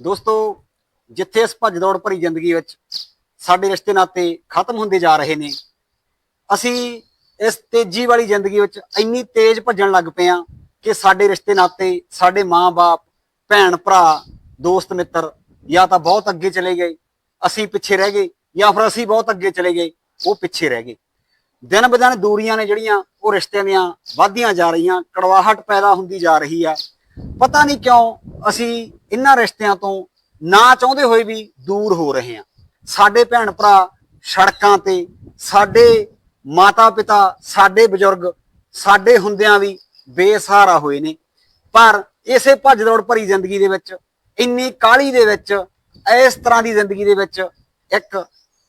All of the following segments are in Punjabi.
ਦੋਸਤੋ, ਜਿੱਥੇ ਇਸ ਭੱਜ ਦੌੜ ਭਰੀ ਜ਼ਿੰਦਗੀ ਵਿੱਚ ਸਾਡੇ ਰਿਸ਼ਤੇ ਨਾਤੇ ਖਤਮ ਹੁੰਦੇ ਜਾ ਰਹੇ ਨੇ, ਅਸੀਂ ਇਸ ਤੇਜ਼ੀ ਵਾਲੀ ਜ਼ਿੰਦਗੀ ਵਿੱਚ ਇੰਨੀ ਤੇਜ਼ ਭੱਜਣ ਲੱਗ ਪਏ ਆ ਕਿ ਸਾਡੇ ਰਿਸ਼ਤੇ ਨਾਤੇ ਸਾਡੇ ਮਾਂ-ਬਾਪ ਭੈਣ ਭਰਾ, ਦੋਸਤ ਮਿੱਤਰ ਜਾਂ ਤਾਂ ਬਹੁਤ ਅੱਗੇ ਚਲੇ ਗਏ, ਅਸੀਂ ਪਿੱਛੇ ਰਹਿ ਗਏ ਜਾਂ ਫਿਰ ਅਸੀਂ ਬਹੁਤ ਅੱਗੇ ਚਲੇ ਗਏ, ਉਹ ਪਿੱਛੇ ਰਹਿ ਗਏ। ਦਿਨ ਬਦਨ ਦੂਰੀਆਂ ਨੇ ਜਿਹੜੀਆਂ ਉਹ ਰਿਸ਼ਤਿਆਂ ਦੀਆਂ ਵੱਧਦੀਆਂ ਜਾ ਰਹੀਆਂ, ਕੜਵਾਹਟ ਪੈਦਾ ਹੁੰਦੀ ਜਾ ਰਹੀ ਆ ਪਤਾ ਨਹੀਂ ਕਿਉਂ ਅਸੀਂ ਇਹਨਾਂ ਰਿਸ਼ਤਿਆਂ ਤੋਂ ਨਾ ਚਾਹੁੰਦੇ ਹੋਏ ਵੀ ਦੂਰ ਹੋ ਰਹੇ ਹਾਂ। ਸਾਡੇ ਭੈਣ ਭਰਾ ਸੜਕਾਂ ਤੇ, ਸਾਡੇ ਮਾਤਾ ਪਿਤਾ ਸਾਡੇ ਬਜ਼ੁਰਗ, ਸਾਡੇ ਹੁੰਦਿਆਂ ਵੀ ਬੇਸਹਾਰਾ ਹੋਏ ਨੇ। ਪਰ ਇਸੇ ਭੱਜ ਦੌੜ ਭਰੀ ਜ਼ਿੰਦਗੀ ਦੇ ਵਿੱਚ, ਇੰਨੀ ਕਾਹਲੀ ਦੇ ਵਿੱਚ, ਇਸ ਤਰ੍ਹਾਂ ਦੀ ਜ਼ਿੰਦਗੀ ਦੇ ਵਿੱਚ ਇੱਕ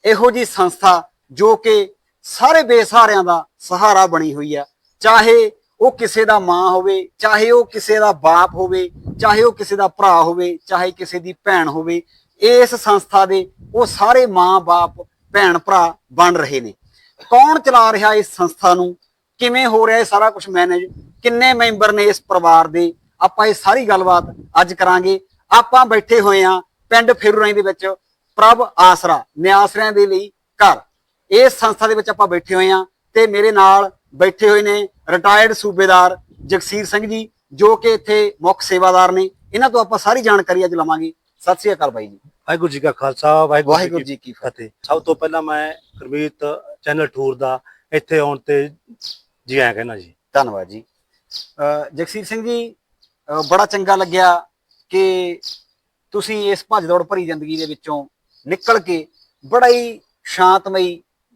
ਇਹੋ ਜੀ ਸੰਸਥਾ ਜੋ ਕਿ ਸਾਰੇ ਬੇਸਹਾਰਿਆਂ ਦਾ ਸਹਾਰਾ ਬਣੀ ਹੋਈ ਆ ਚਾਹੇ ਉਹ ਕਿਸੇ ਦਾ ਮਾਂ ਹੋਵੇ, ਚਾਹੇ ਉਹ ਕਿਸੇ ਦਾ ਬਾਪ ਹੋਵੇ, ਚਾਹੇ ਉਹ ਕਿਸੇ ਦਾ ਭਰਾ ਹੋਵੇ, ਚਾਹੇ ਕਿਸੇ ਦੀ ਭੈਣ ਹੋਵੇ, ਇਸ ਸੰਸਥਾ ਦੇ ਉਹ ਸਾਰੇ ਮਾਂ-ਬਾਪ ਭੈਣ, ਭਰਾ ਬਣ ਰਹੇ ਨੇ। ਕੌਣ ਚਲਾ ਰਿਹਾ ਇਸ ਸੰਸਥਾ ਨੂੰ? ਕਿਵੇਂ ਹੋ ਰਿਹਾ ਇਹ ਸਾਰਾ ਕੁਝ ਮੈਨੇਜ ਕਿੰਨੇ ਮੈਂਬਰ ਨੇ ਇਸ ਪਰਿਵਾਰ ਦੇ? ਆਪਾਂ ਇਹ ਸਾਰੀ ਗੱਲਬਾਤ ਅੱਜ ਕਰਾਂਗੇ। ਆਪਾਂ ਬੈਠੇ ਹੋਏ ਆ ਪਿੰਡ ਫੇਰੂਰਾਈ ਦੇ ਵਿੱਚ ਪ੍ਰਭ ਆਸਰਾ, ਨਿਆਸਰਿਆਂ ਦੇ ਲਈ ਘਰ। ਇਸ ਸੰਸਥਾ ਦੇ ਵਿੱਚ ਆਪਾਂ ਬੈਠੇ ਹੋਏ ਆ ਤੇ ਮੇਰੇ ਨਾਲ ਬੈਠੇ ਹੋਏ ਨੇ ਰਿਟਾਇਰਡ ਸੂਬੇਦਾਰ ਜਗਸੀਰ ਸਿੰਘ ਜੀ ਜੋ ਕਿ ਇੱਥੇ ਮੁੱਖ ਸੇਵਾਦਾਰ ਨੇ। ਇਹਨਾਂ ਤੋਂ ਆਪਾਂ ਸਾਰੀ ਜਾਣਕਾਰੀ ਅੱਜ ਲਵਾਂਗੇ। ਸਤਿ ਸ੍ਰੀ ਅਕਾਲ ਬਾਈ ਜੀ। ਵਾਹਿਗੁਰੂ ਜੀ ਕਾ ਖਾਲਸਾ ਵਾਹਿਗੁਰੂ ਜੀ ਕੀ ਫਤਿਹ। ਸਭ ਤੋਂ ਪਹਿਲਾਂ ਮੈਂ ਗੁਰਮੀਤ ਚੈਨਲ ਟੂਰ ਦਾ ਇੱਥੇ ਆਉਣ ਤੇ ਜੀ ਆਇਆਂ ਕਹਿਣਾ ਜੀ। ਧੰਨਵਾਦ ਜੀ। ਜਗਸੀਰ ਸਿੰਘ ਜੀ ਬੜਾ ਚੰਗਾ ਲੱਗਿਆ ਕਿ ਤੁਸੀਂ ਇਸ ਭੱਜ ਦੌੜ ਭਰੀ ਜ਼ਿੰਦਗੀ ਦੇ ਵਿੱਚੋਂ ਨਿਕਲ ਕੇ ਬੜਾ ਹੀ ਸ਼ਾਂਤਮਈ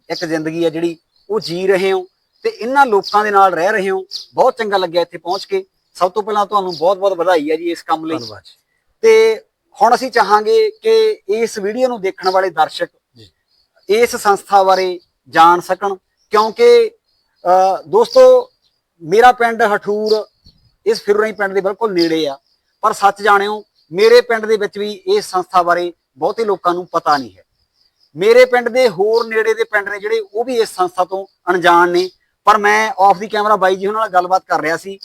ਇੱਕ ਜ਼ਿੰਦਗੀ ਹੈ ਜਿਹੜੀ ਉਹ ਜੀ ਰਹੇ ਹੋ। ਤੇ ਇਹਨਾਂ ਲੋਕਾਂ ਦੇ ਨਾਲ ਰਹਿ ਰਹੇ ਹੋ। ਬਹੁਤ ਚੰਗਾ ਲੱਗਿਆ ਇੱਥੇ ਪਹੁੰਚ ਕੇ। ਸਭ ਤੋਂ ਪਹਿਲਾਂ ਤੁਹਾਨੂੰ ਬਹੁਤ-ਬਹੁਤ ਵਧਾਈ ਹੈ ਜੀ ਇਸ ਕੰਮ ਲਈ। ਧੰਨਵਾਦ ਜੀ। ਤੇ ਹੁਣ ਅਸੀਂ ਚਾਹਾਂਗੇ ਕਿ ਇਸ ਵੀਡੀਓ ਨੂੰ ਦੇਖਣ ਵਾਲੇ ਦਰਸ਼ਕ ਜੀ। ਇਸ ਸੰਸਥਾ ਬਾਰੇ ਜਾਣ ਸਕਣ। ਕਿਉਂਕਿ ਦੋਸਤੋ ਮੇਰਾ ਪਿੰਡ ਹਠੂਰ ਇਸ ਫਿਰੋਈ ਪਿੰਡ ਦੇ ਬਿਲਕੁਲ ਨੇੜੇ ਆ। ਪਰ ਸੱਚ ਜਾਣਿਓ ਮੇਰੇ ਪਿੰਡ ਦੇ ਵਿੱਚ ਵੀ ਇਸ ਸੰਸਥਾ ਬਾਰੇ ਬਹੁਤੇ ਲੋਕਾਂ ਨੂੰ ਪਤਾ ਨਹੀਂ ਹੈ। ਮੇਰੇ ਪਿੰਡ ਦੇ ਹੋਰ ਨੇੜੇ ਦੇ ਪਿੰਡ ਨੇ ਜਿਹੜੇ ਉਹ ਵੀ ਇਸ ਸੰਸਥਾ ਤੋਂ ਅਣਜਾਣ ਨੇ। ਪਰ ਮੈਂ ਆਫ ਦੀ ਕੈਮਰਾ ਬਾਈ ਜੀ ਉਹਨਾਂ ਨਾਲ ਗੱਲਬਾਤ ਕਰ ਰਿਹਾ ਸੀ।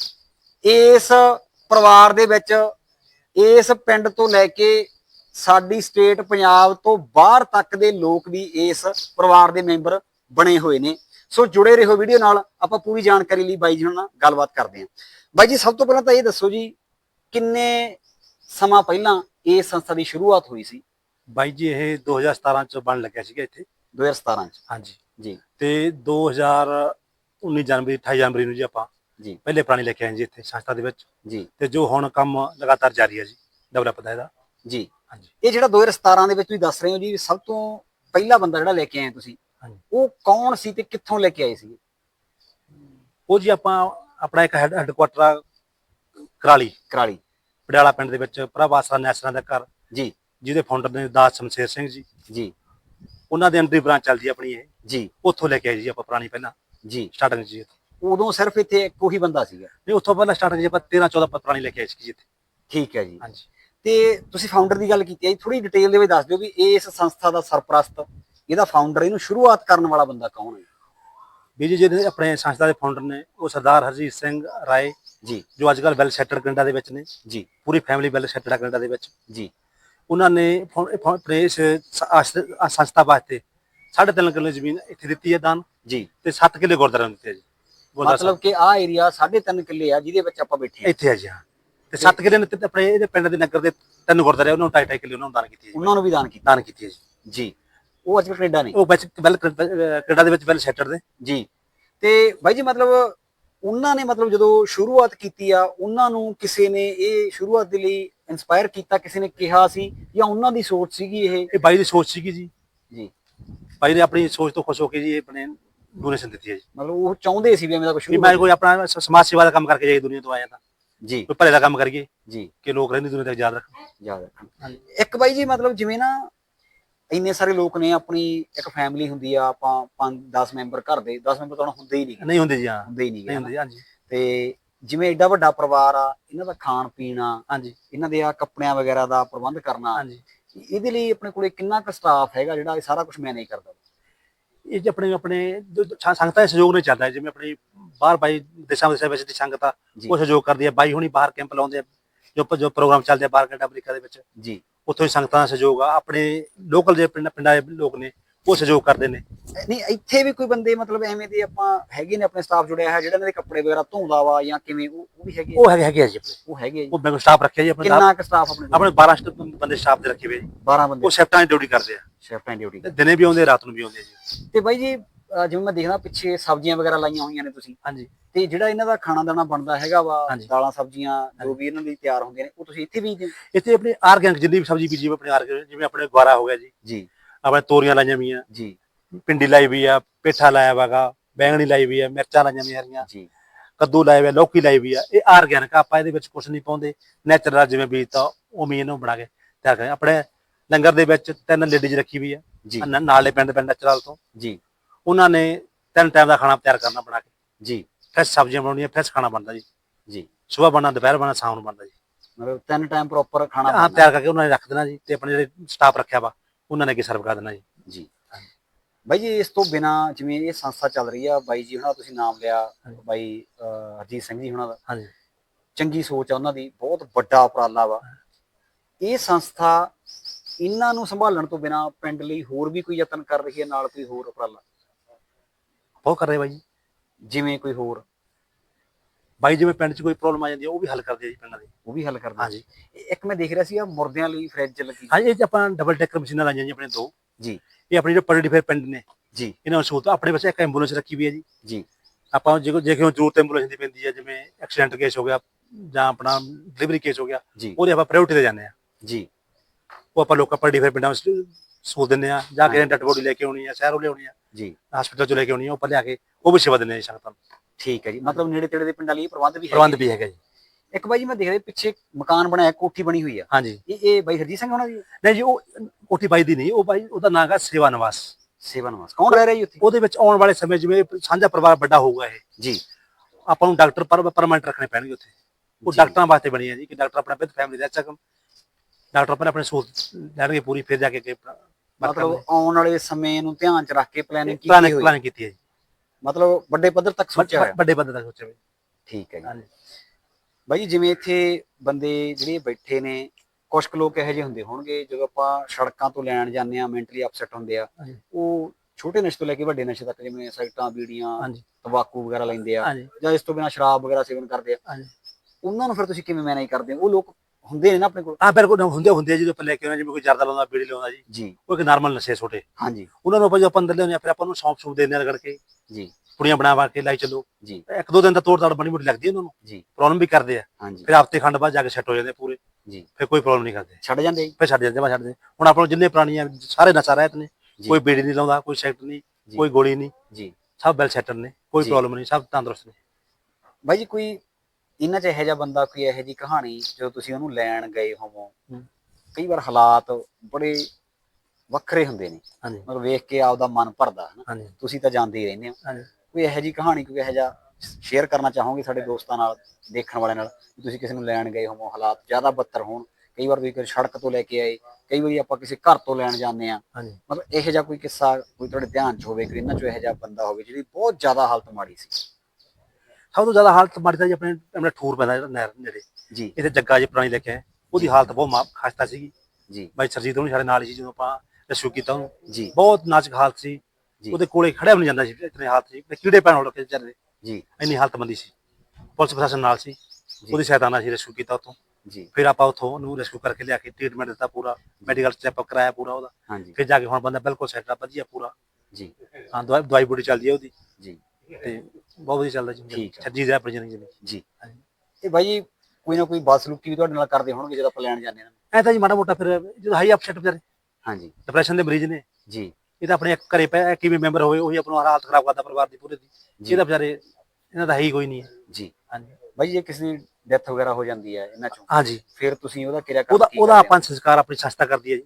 ਇਸ ਪਰਿਵਾਰ ਦੇ ਵਿੱਚ ਇਸ ਪਿੰਡ ਤੋਂ ਲੈ ਕੇ ਸਾਡੀ ਸਟੇਟ ਪੰਜਾਬ ਤੋਂ ਬਾਹਰ ਤੱਕ ਦੇ ਲੋਕ ਵੀ ਇਸ ਪਰਿਵਾਰ ਦੇ ਮੈਂਬਰ ਬਣੇ ਹੋਏ ਨੇ। ਸੋ ਜੁੜੇ ਰਹੋ ਵੀਡੀਓ ਨਾਲ ਆਪਾਂ ਪੂਰੀ ਜਾਣਕਾਰੀ ਲਈ ਬਾਈ ਜੀ ਨਾਲ ਗੱਲਬਾਤ ਕਰਦੇ ਹਾਂ। ਬਾਈ ਜੀ ਸਭ ਤੋਂ ਪਹਿਲਾਂ ਤਾਂ ਇਹ ਦੱਸੋ ਜੀ ਕਿੰਨੇ ਸਮਾਂ ਪਹਿਲਾਂ ਇਹ ਸੰਸਥਾ ਦੀ ਸ਼ੁਰੂਆਤ ਹੋਈ ਸੀ? ਬਾਈ ਜੀ ਇਹ 2017 ਚ ਬਣ ਲੱਗਿਆ ਸੀਗਾ ਇੱਥੇ। 2017 ਚ। ਹਾਂਜੀ। ਜੀ। ਤੇ 2019 ਜਨਵਰੀ 28 ਜਨਵਰੀ ਨੂੰ ਜੀ ਆਪਾਂ ਜੀ। ਪਹਿਲੇ ਪ੍ਰਾਣੀ ਲੈ ਕੇ ਆਏ ਜੀ ਇੱਥੇ ਸੰਸਥਾ ਦੇ ਵਿੱਚ। ਜੀ। ਤੇ ਜੋ ਹੁਣ ਕੰਮ ਲਗਾਤਾਰ ਜਾਰੀ ਹੈ ਜੀ ਡਿਵੈਲਪ ਦਾ ਇਹਦਾ। ਜੀ। ਹਾਂਜੀ। ਇਹ ਜਿਹੜਾ 2017 ਦੇ ਵਿੱਚ ਤੁਸੀਂ ਦੱਸ ਰਹੇ ਹੋ ਜੀ ਸਭ ਤੋਂ ਪਹਿਲਾ ਬੰਦਾ ਜਿਹੜਾ ਲੈ ਕੇ ਆਏ ਤੁਸੀਂ ਹਾਂਜੀ। ਉਹ ਕੌਣ ਸੀ ਤੇ ਕਿੱਥੋਂ ਲੈ ਕੇ ਆਏ ਸੀ ਉਹ ਜੀ ਆਪਾਂ ਆਪਣਾ ਇੱਕ ਹੈੱਡ ਹੈੱਡਕੁਆਟਰ ਕਰਾਲੀ। ਕਰਾਲੀ। ਪੜਿਆਲਾ ਪਿੰਡ ਦੇ ਵਿੱਚ ਪ੍ਰਭਾਸਾ ਨੈਸਰਾਂ ਦਾ ਘਰ। ਜੀ। ਜਿਹਦੇ ਫਾਊਂਡਰ ਨੇ ਦਾਸ ਸ਼ਮਸ਼ੇਰ ਸਿੰਘ ਜੀ। ਜੀ। ਉਹਨਾਂ ਦੇ ਅੰਦਰ ਬ੍ਰਾਂਚ ਚੱਲਦੀ ਆਪਣੀ ਇਹ। ਜੀ। ਉੱਥੋਂ ਲੈ ਕੇ ਆਏ ਜੀ ਆਪਾਂ ਪੁਰਾਣੀ ਪਹਿਲਾਂ। ਜੀ। ਸਟਾਰਟਿੰਗ ਜੀ। ਉਦੋਂ ਸਿਰਫ ਇੱਥੇ ਇੱਕੋ ਹੀ ਬੰਦਾ ਸੀਗਾ। ਨਹੀਂ ਉੱਥੋਂ ਪਹਿਲਾਂ ਸਟਾਰਟਿੰਗ ਜੀ ਆਪਾਂ 13 14 ਆਪਾਂ ਪੁਰਾਣੀ ਲੈ ਕੇ ਆਏ ਸੀ ਜੀ ਇੱਥੇ ਠੀਕ ਹੈ ਜੀ। ਹਾਂਜੀ। ਤੇ ਤੁਸੀਂ ਫਾਊਂਡਰ ਦੀ ਗੱਲ ਕੀਤੀ ਹੈ ਥੋੜੀ ਡਿਟੇਲ ਦੇ ਵਿੱਚ ਦੱਸ ਦਿਓ ਵੀ ਇਸ ਸੰਸਥਾ ਦਾ ਸਰਪ੍ਰਸਤ ਇਹਦਾ ਫਾਊਂਡਰ ਇਹਨੂੰ ਸ਼ੁਰੂਆਤ ਕਰਨ ਵਾਲਾ ਬੰਦਾ ਕੌਣ ਹੈ? ਵੀ ਜੀ ਜਿਹੜੇ ਆਪਣੇ ਸੰਸਥਾ ਦੇ ਫਾਊਂਡਰ ਨੇ ਉਹ ਸਰਦਾਰ ਹਰਜੀਤ ਸਿੰਘ ਰਾਏ ਜੀ। ਜੋ ਅੱਜ ਕੱਲ੍ਹ ਵੈਲ ਸੈਟਲ ਕੈਨੇਡਾ ਦੇ ਵਿੱਚ ਨੇ। ਜੀ। ਪੂਰੀ ਫੈਮਿਲੀ ਵੈਲ ਸੈਟਲ ਕੈਨੇਡਾ ਦੇ ਵਿੱਚ। ਜੀ। ਉਹਨਾਂ ਨੇ ਫਾਊ- ਇਹ ਫਾਊ- ਆਪਣੇ ਇਸ ਸ- ਆਸ- ਆਹ ਸੰਸਥਾ ਵਾਸਤੇ ਸਾਢੇ ਤਿੰਨ ਕਿੱਲੇ ਜ਼ਮੀਨ ਇੱਥੇ ਦਿੱਤੀ ਹੈ ਦਾਨ। ਜੀ। ਤੇ 7 ਕਿੱਲੇ ਗੁਰਦੁਆਰੇ ਨੂੰ ਦਿੱਤੇ ਜੀ। ਗੁਰਦੁਆਰਾ ਮਤਲਬ ਕਿ ਆਹ ਏਰੀਆ 3.5 ਕਿੱਲੇ ਆ ਜਿਹਦੇ ਵਿੱਚ ਆਪਾਂ ਬੈਠੇ ਇੱਥੇ ਹੈ ਜੀ ਹਾਂ। ਤੇ 7 ਕਿੱਲੇ ਨੇ ਤੇ ਆਪਣੇ ਇਹਦੇ ਪਿੰਡ ਦੇ ਨਗਰ ਦੇ ਤਿੰਨ ਗੁਰਦੁਆਰੇ ਉਹਨਾਂ ਨੂੰ ਢਾਈ ਢਾਈ ਕਿੱਲੇ ਉਹਨਾਂ ਨੂੰ ਦਾਨ ਕੀਤੀ ਹੈ ਜੀ। ਉਹਨਾਂ ਨੂੰ ਵੀ ਦਾਨ ਕੀਤਾ ਦਾਨ ਕੀਤੀ ਹੈ ਜੀ। ਜੀ। ਉਹ ਅੱਜ ਕੈਨੇਡਾ ਨੇ। ਉਹ ਵਿੱਚ ਵੈਲ ਕੈਨੇਡਾ ਦੇ ਵਿੱਚ ਵੈਲ ਸੈਟਲ ਨੇ। ਜੀ। ਤੇ ਬਾਈ ਜੀ ਮਤਲਬ ਉਹਨਾਂ ਨੇ ਮਤਲਬ ਜਦੋਂ ਸ਼ੁਰੂਆਤ ਕੀਤੀ ਆ ਉਹਨਾਂ ਨੂੰ ਕਿਸੇ ਨੇ ਇਹ ਸ਼ੁਰੂਆਤ ਦੇ ਲਈ ਇਨਸਪਾਇਰ ਕੀਤਾ ਕਿਸੇ ਨੇ ਕਿਹਾ ਸੀ ਜਾਂ ਉਹਨਾਂ ਦੀ ਸੋਚ ਸੀਗੀ ਇਹ? ਇਹ ਬਾਈ ਦੀ ਸੋਚ ਸੀਗੀ ਜੀ। ਜੀ। ਬਾਈ ਨੇ ਆਪਣੀ ਸੋਚ ਤੋਂ ਖੁਸ਼ ਹੋ ਕੇ ਜੀ ਆਪਣੇ ਡੋਨੇਸ਼ਨ ਦਿੱਤੀ ਹੈ ਜੀ। ਮਤਲਬ ਉਹ ਚਾਹੁੰਦੇ ਸੀ ਵੀ ਐਵੇਂ ਦਾ ਕੁਝ ਵੀ ਮੈਂ ਕੋਈ ਆਪਣਾ ਸ- ਸਮਾਜ ਸੇਵਾ ਦਾ ਕੰਮ ਕਰਕੇ ਜਾਈ ਦੁਨੀਆ ਤੋਂ ਆਇਆ ਤਾਂ। ਜੀ। ਕੋਈ ਭਲੇ ਦਾ ਕੰਮ ਕਰੀਏ। ਜੀ। ਕਿ ਲੋਕ ਰਹਿੰਦੀ ਦੁਨੀਆ ਤੱਕ ਯਾਦ ਰੱਖਣ। ਯਾਦ ਰੱਖਣ। ਇੱਕ ਬਾਈ ਜੀ ਮਤਲਬ ਜਿਵੇਂ ਨਾ ਇੰਨੇ ਸਾਰੇ ਲੋਕ ਨੇ ਆਪਣੀ ਇੱਕ ਫੈਮਿਲੀ ਹੁੰਦੀ ਆ ਆਪਾਂ 5 10 ਮੈਂਬਰ ਘਰ ਦੇ 10 ਮੈਂਬਰ ਤਾਂ ਹੁਣ ਹੁੰਦੇ ਹੀ ਨਹੀਂ। ਨਹੀਂ ਹੁੰਦੇ ਜੀ ਹਾਂ। ਹੁੰਦੇ ਹੀ ਨਹੀਂ ਨਹੀਂ ਹੁੰਦੇ ਜੀ, ਹਾਂਜੀ। ਤੇ ਜਿਵੇਂ ਐਡਾ ਵੱਡਾ ਪਰਿਵਾਰ ਆ ਇਹਨਾਂ ਦਾ ਖਾਣ ਪੀਣਾ ਹਾਂਜੀ। ਇਹਨਾਂ ਦੇ ਆ ਕੱਪੜਿਆਂ ਵਗੈਰਾ ਦਾ ਪ੍ਰਬੰਧ ਕਰਨਾ। ਹਾਂਜੀ। ਇਹਦੇ ਲਈ ਆਪਣੇ ਕੋਲੇ ਕਿੰਨਾ ਕੁ ਸਟਾਫ ਹੈਗਾ ਜਿਹੜਾ ਇਹ ਸਾਰਾ ਕੁਝ ਮੈਨੇਜ ਕਰਦਾ। ਇਹ ਜੀ ਆਪਣੇ ਆਪਣੇ ਸੰਗਤਾਂ ਦੇ ਸਹਿਯੋਗ ਨਾਲ ਚੱਲਦਾ ਹੈ ਜਿਵੇਂ ਆਪਣੀ ਬਾਹਰ ਬਾਈ ਦੇਸ਼ਾਂ ਵਿਦੇਸ਼ਾਂ ਵਿੱਚ ਦੀ ਸੰਗਤ। ਉਹ ਸਹਿਯੋਗ ਕਰਦੀ ਹੈ ਬਾਈ ਹੁਣੀ ਬਾਹਰ ਕੈਂਪ ਲਾਉਂਦੇ ਆ ਜੋ ਜੋ ਪ੍ਰੋਗਰਾਮ ਚੱਲਦੇ ਆ ਬਾਹਰ ਕੈਨੇਡਾ ਅਮਰੀਕਾ ਦੇ ਵਿੱਚ। ਜੀ। ਉੱਥੋਂ ਹੀ ਸੰਗਤਾਂ ਦਾ ਸਹਿਯੋਗ ਆ ਆਪਣੇ ਲੋਕਲ ਪਿੰਡ ਪਿੰਡਾਂ ਦੇ ਲੋਕ ਨੇ ਉਹ ਸਹਿਯੋਗ ਕਰਦੇ ਨੇ। ਨਹੀਂ ਇੱਥੇ ਵੀ ਕੋਈ ਬੰਦੇ ਮਤਲਬ ਐਵੇਂ ਦੇ ਆਪਾਂ ਹੈਗੇ ਨੇ ਆਪਣੇ ਸਟਾਫ ਜੁੜਿਆ ਹੈ ਜਿਹੜਾ ਇਹਨਾਂ ਦੇ ਕੱਪੜੇ ਵਗੈਰਾ ਧੋਂਦਾ ਵਾ ਜਾਂ ਕਿਵੇਂ ਉਹ ਉਹ ਵੀ ਹੈਗੇ? ਉਹ ਹੈਗੇ ਹੈਗੇ ਆ ਜੀ ਆਪਣੇ। ਉਹ ਹੈਗੇ ਆ ਜੀ। ਉਹ ਬਿਲਕੁਲ ਸਟਾਫ ਰੱਖਿਆ ਜੀ ਆਪਣੇ ਕਿੰਨਾ ਕੁ ਸਟਾਫ ਆਪਣੇ ਆਪਣੇ 12 ਸਟ- ਬੰਦੇ ਸਟਾਫ ਦੇ ਰੱਖੇ ਹੋਏ ਜੀ। 12 ਬੰਦੇ। ਉਹ ਸ਼ਿਫਟਾਂ ਦੀ ਡਿਊਟੀ ਕਰਦੇ ਆ। ਸ਼ਿਫਟਾਂ ਡਿਊਟੀ ਤੇ ਦਿਨੇ ਵੀ ਆਉਂਦੇ ਰਾਤ ਨੂੰ ਵੀ ਆਉਂਦੇ ਆ ਜੀ। ਤੇ ਬਾਈ ਜੀ ਅਹ ਜਿਵੇਂ ਮੈਂ ਦੇਖਦਾ ਪਿੱਛੇ ਸਬਜ਼ੀਆਂ ਵਗੈਰਾ ਲਾਈਆਂ ਹੋਈਆਂ ਨੇ ਤੁਸੀਂ। ਹਾਂਜੀ। ਤੇ ਜਿਹੜਾ ਇਹਨਾਂ ਦਾ ਖਾਣਾ ਦਾਣਾ ਬਣਦਾ ਹੈਗਾ ਵਾ ਹਾਂਜੀ। ਦਾਲਾਂ ਸਬਜ਼ੀਆਂ ਜੋ ਵੀ ਇਹਨਾਂ ਦੀ ਤਿਆਰ ਹੁੰਦੀਆਂ ਨੇ ਉਹ ਤੁਸੀਂ ਇੱਥੇ ਹੋ ਇੱਥੇ ਆਪਣੇ ਆਰਗੈਨਿਕ ਜਿੰਨੀ ਵੀ ਸਬਜ਼ੀ ਬੀਜੀ ਹੋਈ ਆਪਣੇ ਆਰਗੈਨਿਕ ਜਿਵੇਂ ਆਪਣੇ ਗੁਆਰਾ ਹੋ ਗਿਆ ਜੀ। ਜੀ। ਆਪਣੇ ਤੋਰੀਆਂ ਲਾਈਆਂ ਵੀਆਂ ਜੀ। ਪਿੰਡੀ ਲਾਈ ਵੀ ਆ ਪੇਠਾ ਲਾਇਆ ਵਾਗਾ ਬੈਂਗਣੀ ਲਾਈ ਵੀ ਆ ਮਿਰਚਾਂ ਲਾਈਆਂ ਵੀ ਹਰੀਆਂ। ਜੀ। ਕੱਦੂ ਲਾਏ ਆ, ਲੌਕੀ ਲਾਈ ਵੀ ਆ। ਇਹ ਆਰਗੈਨਿਕ ਆਪਾਂ ਇਹਦੇ ਵਿੱਚ ਕੁਝ ਨਹੀਂ ਪਾਉਂਦੇ। ਨੈਚੁਰਲ ਜਿਵੇਂ ਬੀਜਤਾ ਉਵੇਂ ਇਹਨੂੰ ਬਣਾ ਕੇ ਤਿਆਰ ਕਰਦੇ ਆਪਣੇ ਲੰਗਰ ਦੇ ਵਿੱਚ ਤਿੰਨ ਲੇਡੀਜ਼ ਰੱਖੀ ਵੀ ਆ। ਜੀ। ਨਾਲੇ ਪਿੰਡ ਪਿੰਡ ਨੈਚੁਰਲ ਤੋਂ। ਜੀ। ਉਹਨਾਂ ਨੇ ਤਿੰਨ ਟਾਈਮ ਦਾ ਖਾਣਾ ਤਿਆਰ ਕਰਨਾ ਬਣਾ ਕੇ। ਜੀ। ਫਰੈਸ਼ ਸਬਜ਼ੀਆਂ ਬਣਾਉਣੀਆਂ ਫਰੈਸ਼ ਖਾਣਾ ਬਣਦਾ ਜੀ। ਜੀ। ਸਵੇਰ ਬਣਨਾ ਦੁਪਹਿਰ ਬਣਨਾ ਸ਼ਾਮ ਨੂੰ ਬਣਦਾ ਜੀ। ਮਤਲਬ ਤਿੰਨ ਟਾਈਮ ਪ੍ਰੋਪਰ ਖਾਣਾ ਹਾਂ। ਤਿਆਰ ਕਰਕੇ ਉਹਨਾਂ ਨੇ ਰੱਖ ਦੇਣਾ ਜੀ। ਤੇ ਆਪਣੇ ਜਿਹੜੇ ਸਟਾਫ ਰੱਖਿਆ ਵਾ ਉਹਨਾਂ ਨੇ ਕੀ ਸਰਵ ਕਰ ਦੇਣਾ ਜੀ। ਜੀ। ਬਾਈ ਜੀ ਇਸ ਤੋਂ ਬਿਨਾ ਜਿਵੇਂ ਇਹ ਸੰਸਥਾ ਚੱਲ ਰਹੀ ਆ ਬਾਈ ਜੀ ਹੁਣਾਂ ਤੁਸੀਂ ਨਾਮ ਲਿਆ। ਬਾਈ ਅਹ, ਹਰਜੀਤ ਸਿੰਘ ਜੀ ਹੁਣਾਂ ਦਾ। ਹਾਂਜੀ। ਚੰਗੀ ਸੋਚ ਆ ਉਹਨਾਂ ਦੀ ਬਹੁਤ ਵੱਡਾ ਉਪਰਾਲਾ ਵਾ। ਇਹ ਸੰਸਥਾ ਇਹਨਾਂ ਨੂੰ ਸੰਭਾਲਣ ਤੋਂ ਬਿਨਾ ਪਿੰਡ ਲਈ ਹੋਰ ਵੀ ਕੋਈ ਯਤਨ ਕਰ ਰਹੀ ਹੈ ਨਾਲ ਕੋਈ ਹੋਰ ਉਪਰਾਲਾ? ਬਹੁਤ ਕਰ ਰਹੇ ਬਾਈ ਜੀ। ਜਿਵੇਂ ਕੋਈ ਹੋਰ? ਬਾਈ ਜਿਵੇਂ ਪਿੰਡ 'ਚ ਕੋਈ ਪ੍ਰੋਬਲਮ ਆ ਜਾਂਦੀ ਹੈ ਉਹ ਵੀ ਹੱਲ ਕਰਦੇ ਆ ਜੀ ਪਿੰਡਾਂ ਦੇ। ਉਹ ਵੀ ਹੱਲ ਕਰਦਾ ਹਾਂਜੀ। ਇੱਕ ਮੈਂ ਦੇਖ ਰਿਹਾ ਸੀ ਆ ਮੁਰਦਿਆਂ ਲਈ ਫ੍ਰਿਜ ਲੱਗੀ। ਹਾਂਜੀ ਇਹ 'ਚ ਆਪਾਂ ਡਬਲ ਟੈਕਰ ਮਸ਼ੀਨਾਂ ਲਾਈਆਂ ਜੀ ਆਪਣੇ ਦੋ। ਜੀ। ਇਹ ਆਪਣੀ ਜੋ ਪਰਡੀ ਫਿਰ ਪਿੰਡ ਨੇ। ਜੀ। ਇਹਨਾਂ ਨੂੰ ਸਹੂਲਤ ਆਪਣੇ ਪਾਸੇ ਇੱਕ ਐਂਬੂਲੈਂਸ ਰੱਖੀ ਵੀ ਹੈ ਜੀ। ਜੀ। ਆਪਾਂ ਜੇ ਕੋਈ ਜੇ ਜ਼ਰੂਰਤ ਐਂਬੂਲੈਂਸ ਦੀ ਪੈਂਦੀ ਹੈ ਜਿਵੇਂ ਐਕਸੀਡੈਂਟ ਕੇਸ ਹੋ ਗਿਆ ਜਾਂ ਆਪਣਾ ਡਿਲੀਵਰੀ ਕੇਸ ਹੋ ਗਿਆ ਜੀ। ਉਹਦੇ ਆਪਾਂ ਪ੍ਰਾਇੋਰਟੀ ਤੇ ਜਾਂਦੇ ਆ। ਜੀ। ਉਹ ਆਪਾਂ ਲੋਕਾਂ ਪਰਡੀ ਫਿਰ ਪਿੰਡਾਂ ਵਿੱਚ ਸਹੂਲਤ ਦਿੰਦੇ ਆ ਜਾ ਕੇ ਡੈਡ ਬੋਡੀ ਲੈ ਕੇ ਆਉਣੀ ਆ ਸ਼ਹਿਰੋਂ ਲਿਆਉਣੀ ਆ ਜੀ। ਹਸਪੀਟਲ ਚੋਂ ਲੈ ਕੇ ਆਉਣੀ ਆ ਉਹ ਆਪਾਂ ਲਿਆ ਕੇ ਉਹ ਵੀ ਸੇਵਾ ਦਿੰਦੇ ਆ ਜੀ ਸੰਗਤਾਂ ਨੂੰ ਠੀਕ ਹੈ ਜੀ। ਮਤਲਬ ਨੇੜੇ ਤੇੜੇ ਦੇ ਪਿੰਡਾਂ ਲਈ ਇਹ ਪ੍ਰਬੰਧ ਵੀ ਹੈ ਪ੍ਰਬੰਧ ਵੀ ਹੈਗਾ ਜੀ। ਇੱਕ ਬਾਈ ਜੀ ਮੈਂ ਦੇਖ ਰਿਹਾ ਪਿੱਛੇ ਮਕਾਨ ਬਣਾਇਆ ਕੋਠੀ ਬਣੀ ਹੋਈ ਆ। ਹਾਂਜੀ। ਇਹ ਇਹ ਬਾਈ ਹਰਜੀਤ ਸਿੰਘ ਹੋਣਾ ਦੀ ਨਹੀਂ ਜੀ ਉਹ ਕੋਠੀ ਬਾਈ ਦੀ ਨਹੀਂ ਉਹ ਬਾਈ ਉਹਦਾ ਨਾਂ ਹੈ ਸੇਵਾ ਨਿਵਾਸ। ਸੇਵਾ ਨਿਵਾਸ ਕੌਣ ਰਹਿ ਰਿਹਾ ਜੀ ਉੱਥੇ? ਉਹਦੇ ਵਿੱਚ ਆਉਣ ਵਾਲੇ ਸਮੇਂ ਜਿਵੇਂ ਸਾਂਝਾ ਪਰਿਵਾਰ ਵੱਡਾ ਹੋਊਗਾ ਇਹ। ਜੀ। ਆਪਾਂ ਨੂੰ ਡਾਕਟਰ ਪਰ ਪਰਮਾਨੈਂਟ ਰੱਖਣੇ ਪੈਣਗੇ ਉੱਥੇ। ਉਹ। ਡਾਕਟਰਾਂ ਵਾਸਤੇ ਬਣੀ ਹੈ ਜੀ ਕਿ ਡਾਕਟਰ ਆਪਣਾ ਵਿਦ ਫੈਮਿਲੀ ਰਹਿ ਸਕਣ ਡਾਕਟਰ ਆਪਣੇ ਆਪਣੇ ਸਹੂਲਤ ਲੈਣਗੇ ਪੂਰੀ ਫਿਰ ਜਾ ਕੇ ਮਤਲਬ ਆਉਣ ਵਾਲੇ ਸਮੇਂ ਨੂੰ ਧਿਆਨ ਚ ਰੱਖ ਕੇ ਪਲੈਨਿੰਗ ਕੀਤੀ ਹੋਈ। ਪਲਾਨਿੰਗ ਕੀਤੀ ਹੈ ਜੀ। ਮਤਲਬ ਵੱਡੇ ਪੱਧਰ ਤੱਕ ਸੋਚਿਆ ਹੋਇਆ। ਵੱਡੇ ਬੰਦੇ ਦਾ ਸੋਚਿਆ ਠੀਕ ਹੈ ਜੀ। ਹਾਂਜੀ। ਬਾਈ ਜਿਵੇਂ ਇੱਥੇ ਬੰਦੇ ਜਿਹੜੇ ਬੈਠੇ ਨੇ ਕੁਝ ਕੁ ਲੋਕ ਇਹੋ ਜਿਹੇ ਹੁੰਦੇ ਹੋਣਗੇ ਜਦੋਂ ਆਪਾਂ ਸੜਕਾਂ ਤੋਂ ਲੈਣ ਜਾਂਦੇ ਆ ਮੈਂਟਲੀ ਅਪਸੈਟ ਹੁੰਦੇ ਆ। ਉਹ ਛੋਟੇ ਨਸ਼ੇ ਤੋਂ ਲੈ ਕੇ ਵੱਡੇ ਨਸ਼ੇ ਤੱਕ ਜਿਵੇਂ ਸਿਗਰਟਾਂ ਬੀੜੀਆਂ ਤੰਬਾਕੂ ਵਗੈਰਾ ਲੈਂਦੇ ਆ ਜਾਂ ਇਸ ਤੋਂ ਬਿਨਾਂ ਸ਼ਰਾਬ ਵਗੈਰਾ ਸੇਵਨ ਕਰਦੇ ਆ। ਉਹਨਾਂ ਨੂੰ ਫਿਰ ਤੁਸੀਂ ਕਿਵੇਂ ਮੈਨੇਜ ਕਰਦੇ ਹੋ? ਉਹ ਲੋਕ ਹੁੰਦੇ ਨੇ ਨਾ ਆਪਣੇ ਕੋਲ? ਆ ਬਿਲਕੁਲ ਹੁੰਦੇ ਹੁੰਦੇ ਜਦੋਂ ਆਪਾਂ ਲੈ ਕੇ ਆਉਂਦੇ ਜਿਵੇਂ ਕੋਈ ਜਰਦਾ ਲਾਉਂਦਾ ਬੀੜੀ ਲਾਉਂਦਾ ਜੀ। ਜੀ। ਉਹ ਇੱਕ ਨਾਰਮਲ ਨਸ਼ੇ ਛੋਟੇ। ਹਾਂਜੀ। ਉਹਨਾਂ ਨੂੰ ਆਪਾਂ ਜਦੋਂ ਆਪਾਂ ਅੰਦਰ ਲਿਆਉਂਦੇ ਆ ਫਿਰ ਆਪਾਂ ਨੂੰ ਸੌਂਪ ਸੂਪ ਦਿੰਦੇ ਆ ਰਗੜ ਕੇ। ਜੀ। ਪੁੜੀਆਂ ਬਣਾ ਕੇ ਲਾਈ ਚੱਲੋ। ਜੀ। ਇੱਕ ਦੋ ਦਿਨ ਤਾਂ ਤੋੜ ਤਾੜ ਬਣੀ ਮੋਟੀ ਲੱਗਦੀ ਉਹਨਾਂ ਨੂੰ। ਜੀ। ਪ੍ਰੋਬਲਮ ਵੀ ਕਰਦੇ ਆ। ਫਿਰ ਹਫ਼ਤੇ ਖੰਡ ਬਾਅਦ ਜਾ ਕੇ ਸੈੱਟ ਹੋ ਜਾਂਦੇ ਪੂਰੇ। ਜੀ। ਫਿਰ ਕੋਈ ਪ੍ਰੋਬਲਮ ਨਹੀਂ ਕਰਦੇ। ਛੱਡ ਜਾਂਦੇ। ਜੀ ਫਿਰ ਛੱਡ ਜਾਂਦੇ ਬਾ ਛੱਡ ਦੇ ਹੁਣ ਆਪਾਂ ਨੂੰ ਜਿੰਨੇ ਪੁਰਾਣੀਆਂ ਸਾਰੇ ਨਸ਼ਾ ਰਹਿਤ ਨੇ। ਜੀ। ਕੋਈ ਬੀੜੀ ਨਹੀਂ ਲਾਉਂਦਾ ਕੋਈ ਸੈਕਟ ਨਹੀਂ ਜੀ। ਕੋਈ ਗੋਲੀ ਨਹੀਂ। ਜੀ। ਸਭ ਵੈਲ ਸੈਟਲ ਨੇ ਕੋਈ ਜੀ। ਪ੍ਰੋਬਲਮ ਨਹੀਂ ਸਭ ਤੰਦਰੁਸਤ ਨੇ। ਬਾਈ ਜੀ ਕੋਈ ਇਹਨਾਂ ਚ ਇਹੋ ਜਿਹਾ ਬੰਦਾ ਕੋਈ ਇਹੋ ਜਿਹੀ ਕਹਾਣੀ ਜਦੋਂ ਤੁਸੀਂ ਉਹਨੂੰ ਲੈਣ ਗਏ ਹੋਵੋ। ਕਈ ਵਾਰ ਹਾਲਾਤ ਬੜੇ ਵੱਖਰੇ ਹੁੰਦੇ ਨੇ। ਮਤਲਬ ਵੇਖ ਕੇ ਆਪਦਾ ਮਨ ਭਰਦਾ ਹੈ ਤੁਸੀਂ ਤਾਂ ਜਾਣਦੇ ਹੀ ਰਹਿੰਦੇ ਹੋ। ਕੋਈ ਇਹੋ ਜਿਹੀ ਕਹਾਣੀ ਕੋਈ ਇਹੋ ਜਿਹਾ ਸ਼ੇਅਰ ਕਰਨਾ ਚਾਹੋਗੇ ਸਾਡੇ ਦੋਸਤਾਂ ਨਾਲ ਦੇਖਣ ਵਾਲਿਆਂ ਨਾਲ ਤੁਸੀਂ ਕਿਸੇ ਨੂੰ ਲੈਣ ਗਏ ਹੋਵੋ ਹਾਲਾਤ ਜ਼ਿਆਦਾ ਬੱਤਰ ਹੋਣ ਕਈ ਵਾਰ ਤੁਸੀਂ ਕੋਈ ਸੜਕ ਤੋਂ ਲੈ ਕੇ ਆਏ ਕਈ ਵਾਰੀ ਆਪਾਂ ਕਿਸੇ ਘਰ ਤੋਂ ਲੈਣ ਜਾਂਦੇ ਆ ਮਤਲਬ ਇਹੋ ਜਿਹਾ ਕੋਈ ਕਿੱਸਾ ਕੋਈ ਤੁਹਾਡੇ ਧਿਆਨ 'ਚ ਹੋਵੇ ਕਿ ਇਹਨਾਂ 'ਚੋਂ ਇਹੋ ਜਿਹਾ ਬੰਦਾ ਹੋਵੇ ਜਿਹੜੀ ਬਹੁਤ ਜ਼ਿਆਦਾ ਹਾਲਤ ਮਾੜੀ ਸੀ। ਸਭ ਤੋਂ ਜ਼ਿਆਦਾ ਹਾਲਤ ਮਾੜੀ ਤਾਂ ਜੀ ਆਪਣੇ ਆਪਣੇ ਠੂਰ ਪੈਂਦਾ ਜਿਹੜਾ ਨਹਿਰ ਨੇੜੇ। ਜੀ। ਇੱਥੇ ਜੱਗਾ ਜੀ ਪੁਰਾਣੀ ਲਿਖਿਆ ਉਹਦੀ ਹਾਲਤ ਬਹੁਤ ਮਾ- ਖਸਤਾ ਸੀਗੀ। ਜੀ। ਬਾਈ ਸਰਜੀਤ ਉਹਨੂੰ ਸਾਡੇ ਨਾਲ ਹੀ ਸੀ ਜਦੋਂ ਆਪਾਂ ਰੈਸਕਿਊ ਕੀਤਾ ਉਹਨੂੰ। ਜੀ। ਬਹੁਤ ਨਾਜ਼ੁਕ ਹਾਲਤ ਸੀ। ਜੀ। ਉਹਦੇ ਕੋਲੇ ਖੜਿਆ ਵੀ ਨਹੀਂ ਜਾਂਦਾ ਸੀ ਇਤਨੇ ਹਾਲਤ ਸੀ। ਕੀੜੇ ਪੈਣ ਲੱਗੇ ਵਿਚਾਰੇ ਜੀ। ਇੰਨੀ ਹਾਲਤ ਮੰਦੀ ਸੀ। ਪੁਲਿਸ ਪ੍ਰਸ਼ਾਸਨ ਨਾਲ ਸੀ। ਉਹਦੀ ਸਹਾਇਤਾ ਨਾਲ ਅਸੀਂ ਰੈਸਕਿਊ ਕੀਤਾ ਉੱਥੋਂ। ਜੀ। ਫਿਰ ਆਪਾਂ ਉੱਥੋਂ ਉਹਨੂੰ ਰੈਸਕਿਊ ਕਰਕੇ ਲਿਆ ਕੇ ਟ੍ਰੀਟਮੈਂਟ ਦਿੱਤਾ ਪੂਰਾ। ਮੈਡੀਕਲ ਚੈੱਕਅਪ ਕਰਾਇਆ ਪੂਰਾ ਉਹਦਾ। ਹਾਂਜੀ। ਫਿਰ ਜਾ ਕੇ ਹੁਣ ਬੰਦਾ ਬਿਲਕੁਲ ਸੈੱਟ ਆ ਵਧੀਆ ਪੂਰਾ। ਜੀ। ਹਾਂ ਦਵਾਈ ਦਵਾਈ ਚੱਲਦੀ ਹੈ ਉਹਦੀ। ਜੀ। ਤੇ ਬਹੁਤ ਵਧੀਆ ਚੱਲਦਾ ਜੀ ਠੀਕ ਆ। ਛੱਜੀ ਦਾ ਆਪਣੀ ਜ਼ਿੰਦਗੀ ਜੀ ਜੀ। ਹਾਂਜੀ। ਇਹ ਬਾਈ ਜੀ ਕੋਈ ਨਾ ਕੋਈ ਬਦਸਲੂਕੀ ਵੀ ਤੁਹਾਡੇ ਨਾਲ ਕਰਦੇ ਹੋਣਗੇ ਜਦੋਂ ਆਪਾਂ ਲੈਣ ਜਾਂਦੇ ਹਾਂ। ਐ ਤਾਂ ਜੀ ਮਾੜਾ ਮੋਟਾ ਫਿਰ ਜਦੋਂ ਹਾਈ ਅਪਸੈਟ ਵਿਚਾਰੇ। ਹਾਂਜੀ। ਡਿਪਰੈਸ਼ਨ ਦੇ ਮਰੀਜ਼ ਨੇ। ਜੀ। ਇਹ ਤਾਂ ਆਪਣੇ ਘਰੇ ਪੈ ਕਿਵੇਂ ਮੈਂਬਰ ਹੋਵੇ ਉਹੀ ਆਪਣਾ ਹਾਲਤ ਖਰਾਬ ਕਰਦਾ ਪਰਿਵਾਰ ਦੀ ਪੂਰੇ ਦੀ। ਜੀ। ਇਹਦਾ ਵਿਚਾਰੇ ਇਹਨਾਂ ਦਾ ਹੈ ਹੀ ਕੋਈ ਨਹੀਂ ਹੈ। ਜੀ। ਹਾਂਜੀ। ਬਾਈ ਜੇ ਕਿਸੇ ਦੀ ਡੈਥ ਵਗੈਰਾ ਹੋ ਜਾਂਦੀ ਹੈ ਇਹਨਾਂ ਚੋਂ? ਹਾਂਜੀ ਫਿਰ ਤੁਸੀਂ ਉਹਦਾ ਕਿਰਿਆ ਉਹਦਾ ਉਹਦਾ ਆਪਾਂ ਸੰਸਕਾਰ ਆਪਣੀ ਸੰਸਥਾ ਕਰਦੀ ਹੈ ਜੀ।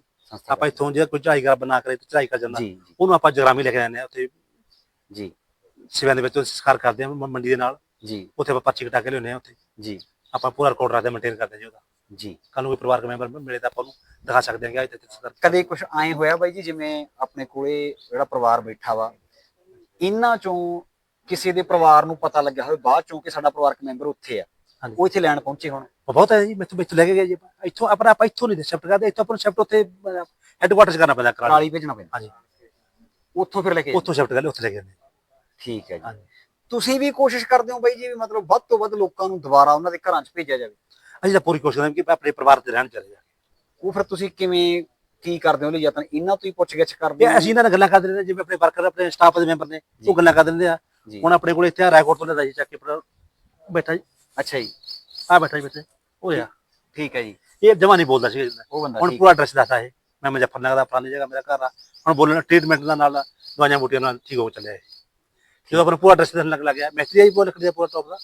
ਆਪਾਂ ਇੱਥੋਂ ਜੇ ਕੋਈ ਚੜਾਈ ਕਰ ਬਣਾ ਕਰੇ ਤੇ ਚੜਾਈ ਕਰ ਜਾਂਦਾ। ਜੀ ਜੀ। ਉਹਨੂੰ ਆਪਾਂ ਜਗਰਾਮੀ ਲੈ ਕੇ ਜਾਂਦੇ ਆ ਉੱਥੇ। ਜੀ। ਸਿਵਿਆਂ ਦੇ ਵਿੱਚ ਸੰਸਕਾਰ ਕਰਦੇ ਆ ਮ- ਮੰਡੀ ਦੇ ਨਾਲ। ਜੀ। ਉੱਥੇ ਆਪਾਂ ਪਰਚੀ ਕਟਾ ਕੇ ਲਿਆਉਂਦੇ ਆ ਉੱਥੇ। ਜੀ। ਆਪਾਂ ਪੂਰਾ ਰਿਕਾਰਡ ਰੱਖਦੇ ਮੇਨਟੇਨ ਕਰਦੇ ਹਾਂ ਜੀ ਉਹਦਾ। ਜੀ। ਕੱਲ ਨੂੰ ਕੋਈ ਪਰਿਵਾਰਕ ਮੈਂਬਰ ਮਿਲੇ ਤਾਂ ਆਪਾਂ ਨੂੰ ਦਿਖਾ ਸਕਦੇ ਹਾਂ ਕਿ ਅੱਜ ਤੇ ਸੰਸਕਾਰ ਕਦੇ ਕੁਝ ਐ ਹੋਇਆ ਬਾਈ ਜੀ ਜਿਵੇਂ ਆਪਣੇ ਕੋਲੇ ਜਿਹੜਾ ਪਰਿਵਾਰ ਬੈਠਾ ਵਾ ਇਹਨਾਂ ਚੋਂ ਕਿਸੇ ਦੇ ਪਰਿਵਾਰ ਨੂੰ ਪਤਾ ਲੱਗਿਆ ਹੋਵੇ ਬਾਅਦ ਚੋਂ ਕਿ ਸਾਡਾ ਪਰਿਵਾਰਕ ਮੈਂਬਰ ਉੱਥੇ ਆ। ਹਾਂਜੀ। ਉਹ ਇੱਥੇ ਲੈਣ ਪਹੁੰਚੇ ਹੁਣ। ਬਹੁਤ ਹੈ ਜੀ ਮੈਥੋਂ ਵਿੱਚ ਲੈ ਕੇ ਗਏ ਜੀ ਆਪਾਂ। ਇੱਥੋਂ ਆਪਣਾ ਆਪਾਂ ਇੱਥੋਂ ਨਹੀਂ ਸ਼ਿਫਟ ਕਰਦੇ ਇੱਥੋਂ ਆਪਾਂ ਨੂੰ ਸ਼ਿਫਟ ਉੱਥੇ ਹੈੱਡਕੁਆਟਰਸ ਕਰਨਾ ਪੈਂਦਾ ਕਰਾਲੀ। ਭੇਜਣਾ ਪੈਂਦਾ। ਹਾਂਜੀ। ਉੱਥੋਂ ਫਿਰ ਲੈ ਕੇ ਉੱਥੋਂ ਸ਼ਿਫਟ ਕਰਦੇ ਉੱਥੇ ਲੈ ਕੇ ਜਾਂਦੇ ਠੀਕ ਹੈ ਜੀ। ਤੁਸੀਂ ਵੀ ਕੋਸ਼ਿਸ਼ ਕਰਦੇ ਹੋ ਬਾਈ ਜੀ ਵੀ ਮਤਲਬ ਵੱਧ ਤੋਂ ਵੱਧ ਲੋਕਾਂ ਨੂੰ ਦੁਬਾਰਾ ਉਹਨਾਂ ਦੇ ਘਰਾਂ 'ਚ ਭੇਜਿਆ ਜਾਵੇ। ਅਸੀਂ ਤਾਂ ਪੂਰੀ ਕੋਸ਼ਿਸ਼ ਕਰਦੇ ਹਾਂ ਕਿ ਆਪਣੇ ਪਰਿਵਾਰ ਤੇ ਰਹਿਣ ਚਲੇ ਜਾ ਉਹ ਫਿਰ ਤੁਸੀਂ ਕਿਵੇਂ ਕੀ ਕਰਦੇ ਹੋ ਲਈ ਯਤਨ ਇਹਨਾਂ ਤੋਂ ਹੀ ਪੁੱਛ ਗਿੱਛ ਕਰਦੇ ਇਹ ਅਸੀਂ ਇਹਨਾਂ ਨਾਲ ਗੱਲਾਂ ਕਰਦੇ ਰਹਿੰਦੇ ਜਿਵੇਂ ਆਪਣੇ ਵਰਕਰ ਆਪਣੇ ਸਟਾਫ ਦੇ ਮੈਂਬਰ ਨੇ। ਉਹ ਗੱਲਾਂ ਕਰਦੇ ਰਹਿੰਦੇ ਆ। ਹੁਣ ਆਪਣੇ ਕੋਲ ਇੱਥੇ ਰਾਏਕੋਟ ਤੋਂ ਲੈਦਾ ਜੀ ਚੱਕ ਕੇ ਬੈਠਾ ਜੀ। ਅੱਛਾ ਜੀ। ਆ ਬੈਠਾ ਜੀ ਬੱਚੇ ਉਹ ਆ। ਠੀਕ ਹੈ ਜੀ। ਇਹ ਜਮਾ ਨਹੀਂ ਬੋਲਦਾ ਸੀ ਉਹ ਬੰਦਾ ਹੁਣ ਪੂਰਾ ਐਡਰੈਸ ਦੱਸਦਾ ਇਹ। ਮੈਂ ਮੁਜ਼ੱਫਰਨਗਰ ਦਾ ਫਲਾਣੀ ਜਗ੍ਹਾ ਮੇਰਾ ਘਰ ਆ। ਹੁਣ ਬੋਲਣਾ ਟ੍ਰੀਟਮੈਂਟ ਦਾ ਨਾਲ ਦਵਾਈਆਂ ਬੂਟੀਆਂ ਨਾਲ ਠੀਕ ਹੋ ਚੱਲਿਆ ਇਹ। ਜਦੋਂ ਆਪਣਾ ਪੂਰਾ ਐਡਰੈਸ ਦੱਸਣ ਲੱਗ ਲੱਗਿਆ ਮੈਸਤਰੀ ਹੀ ਬੋਲ ਲੱਕੜੀ ਦਾ ਪੂਰਾ ਟੌਪ ਦਾ।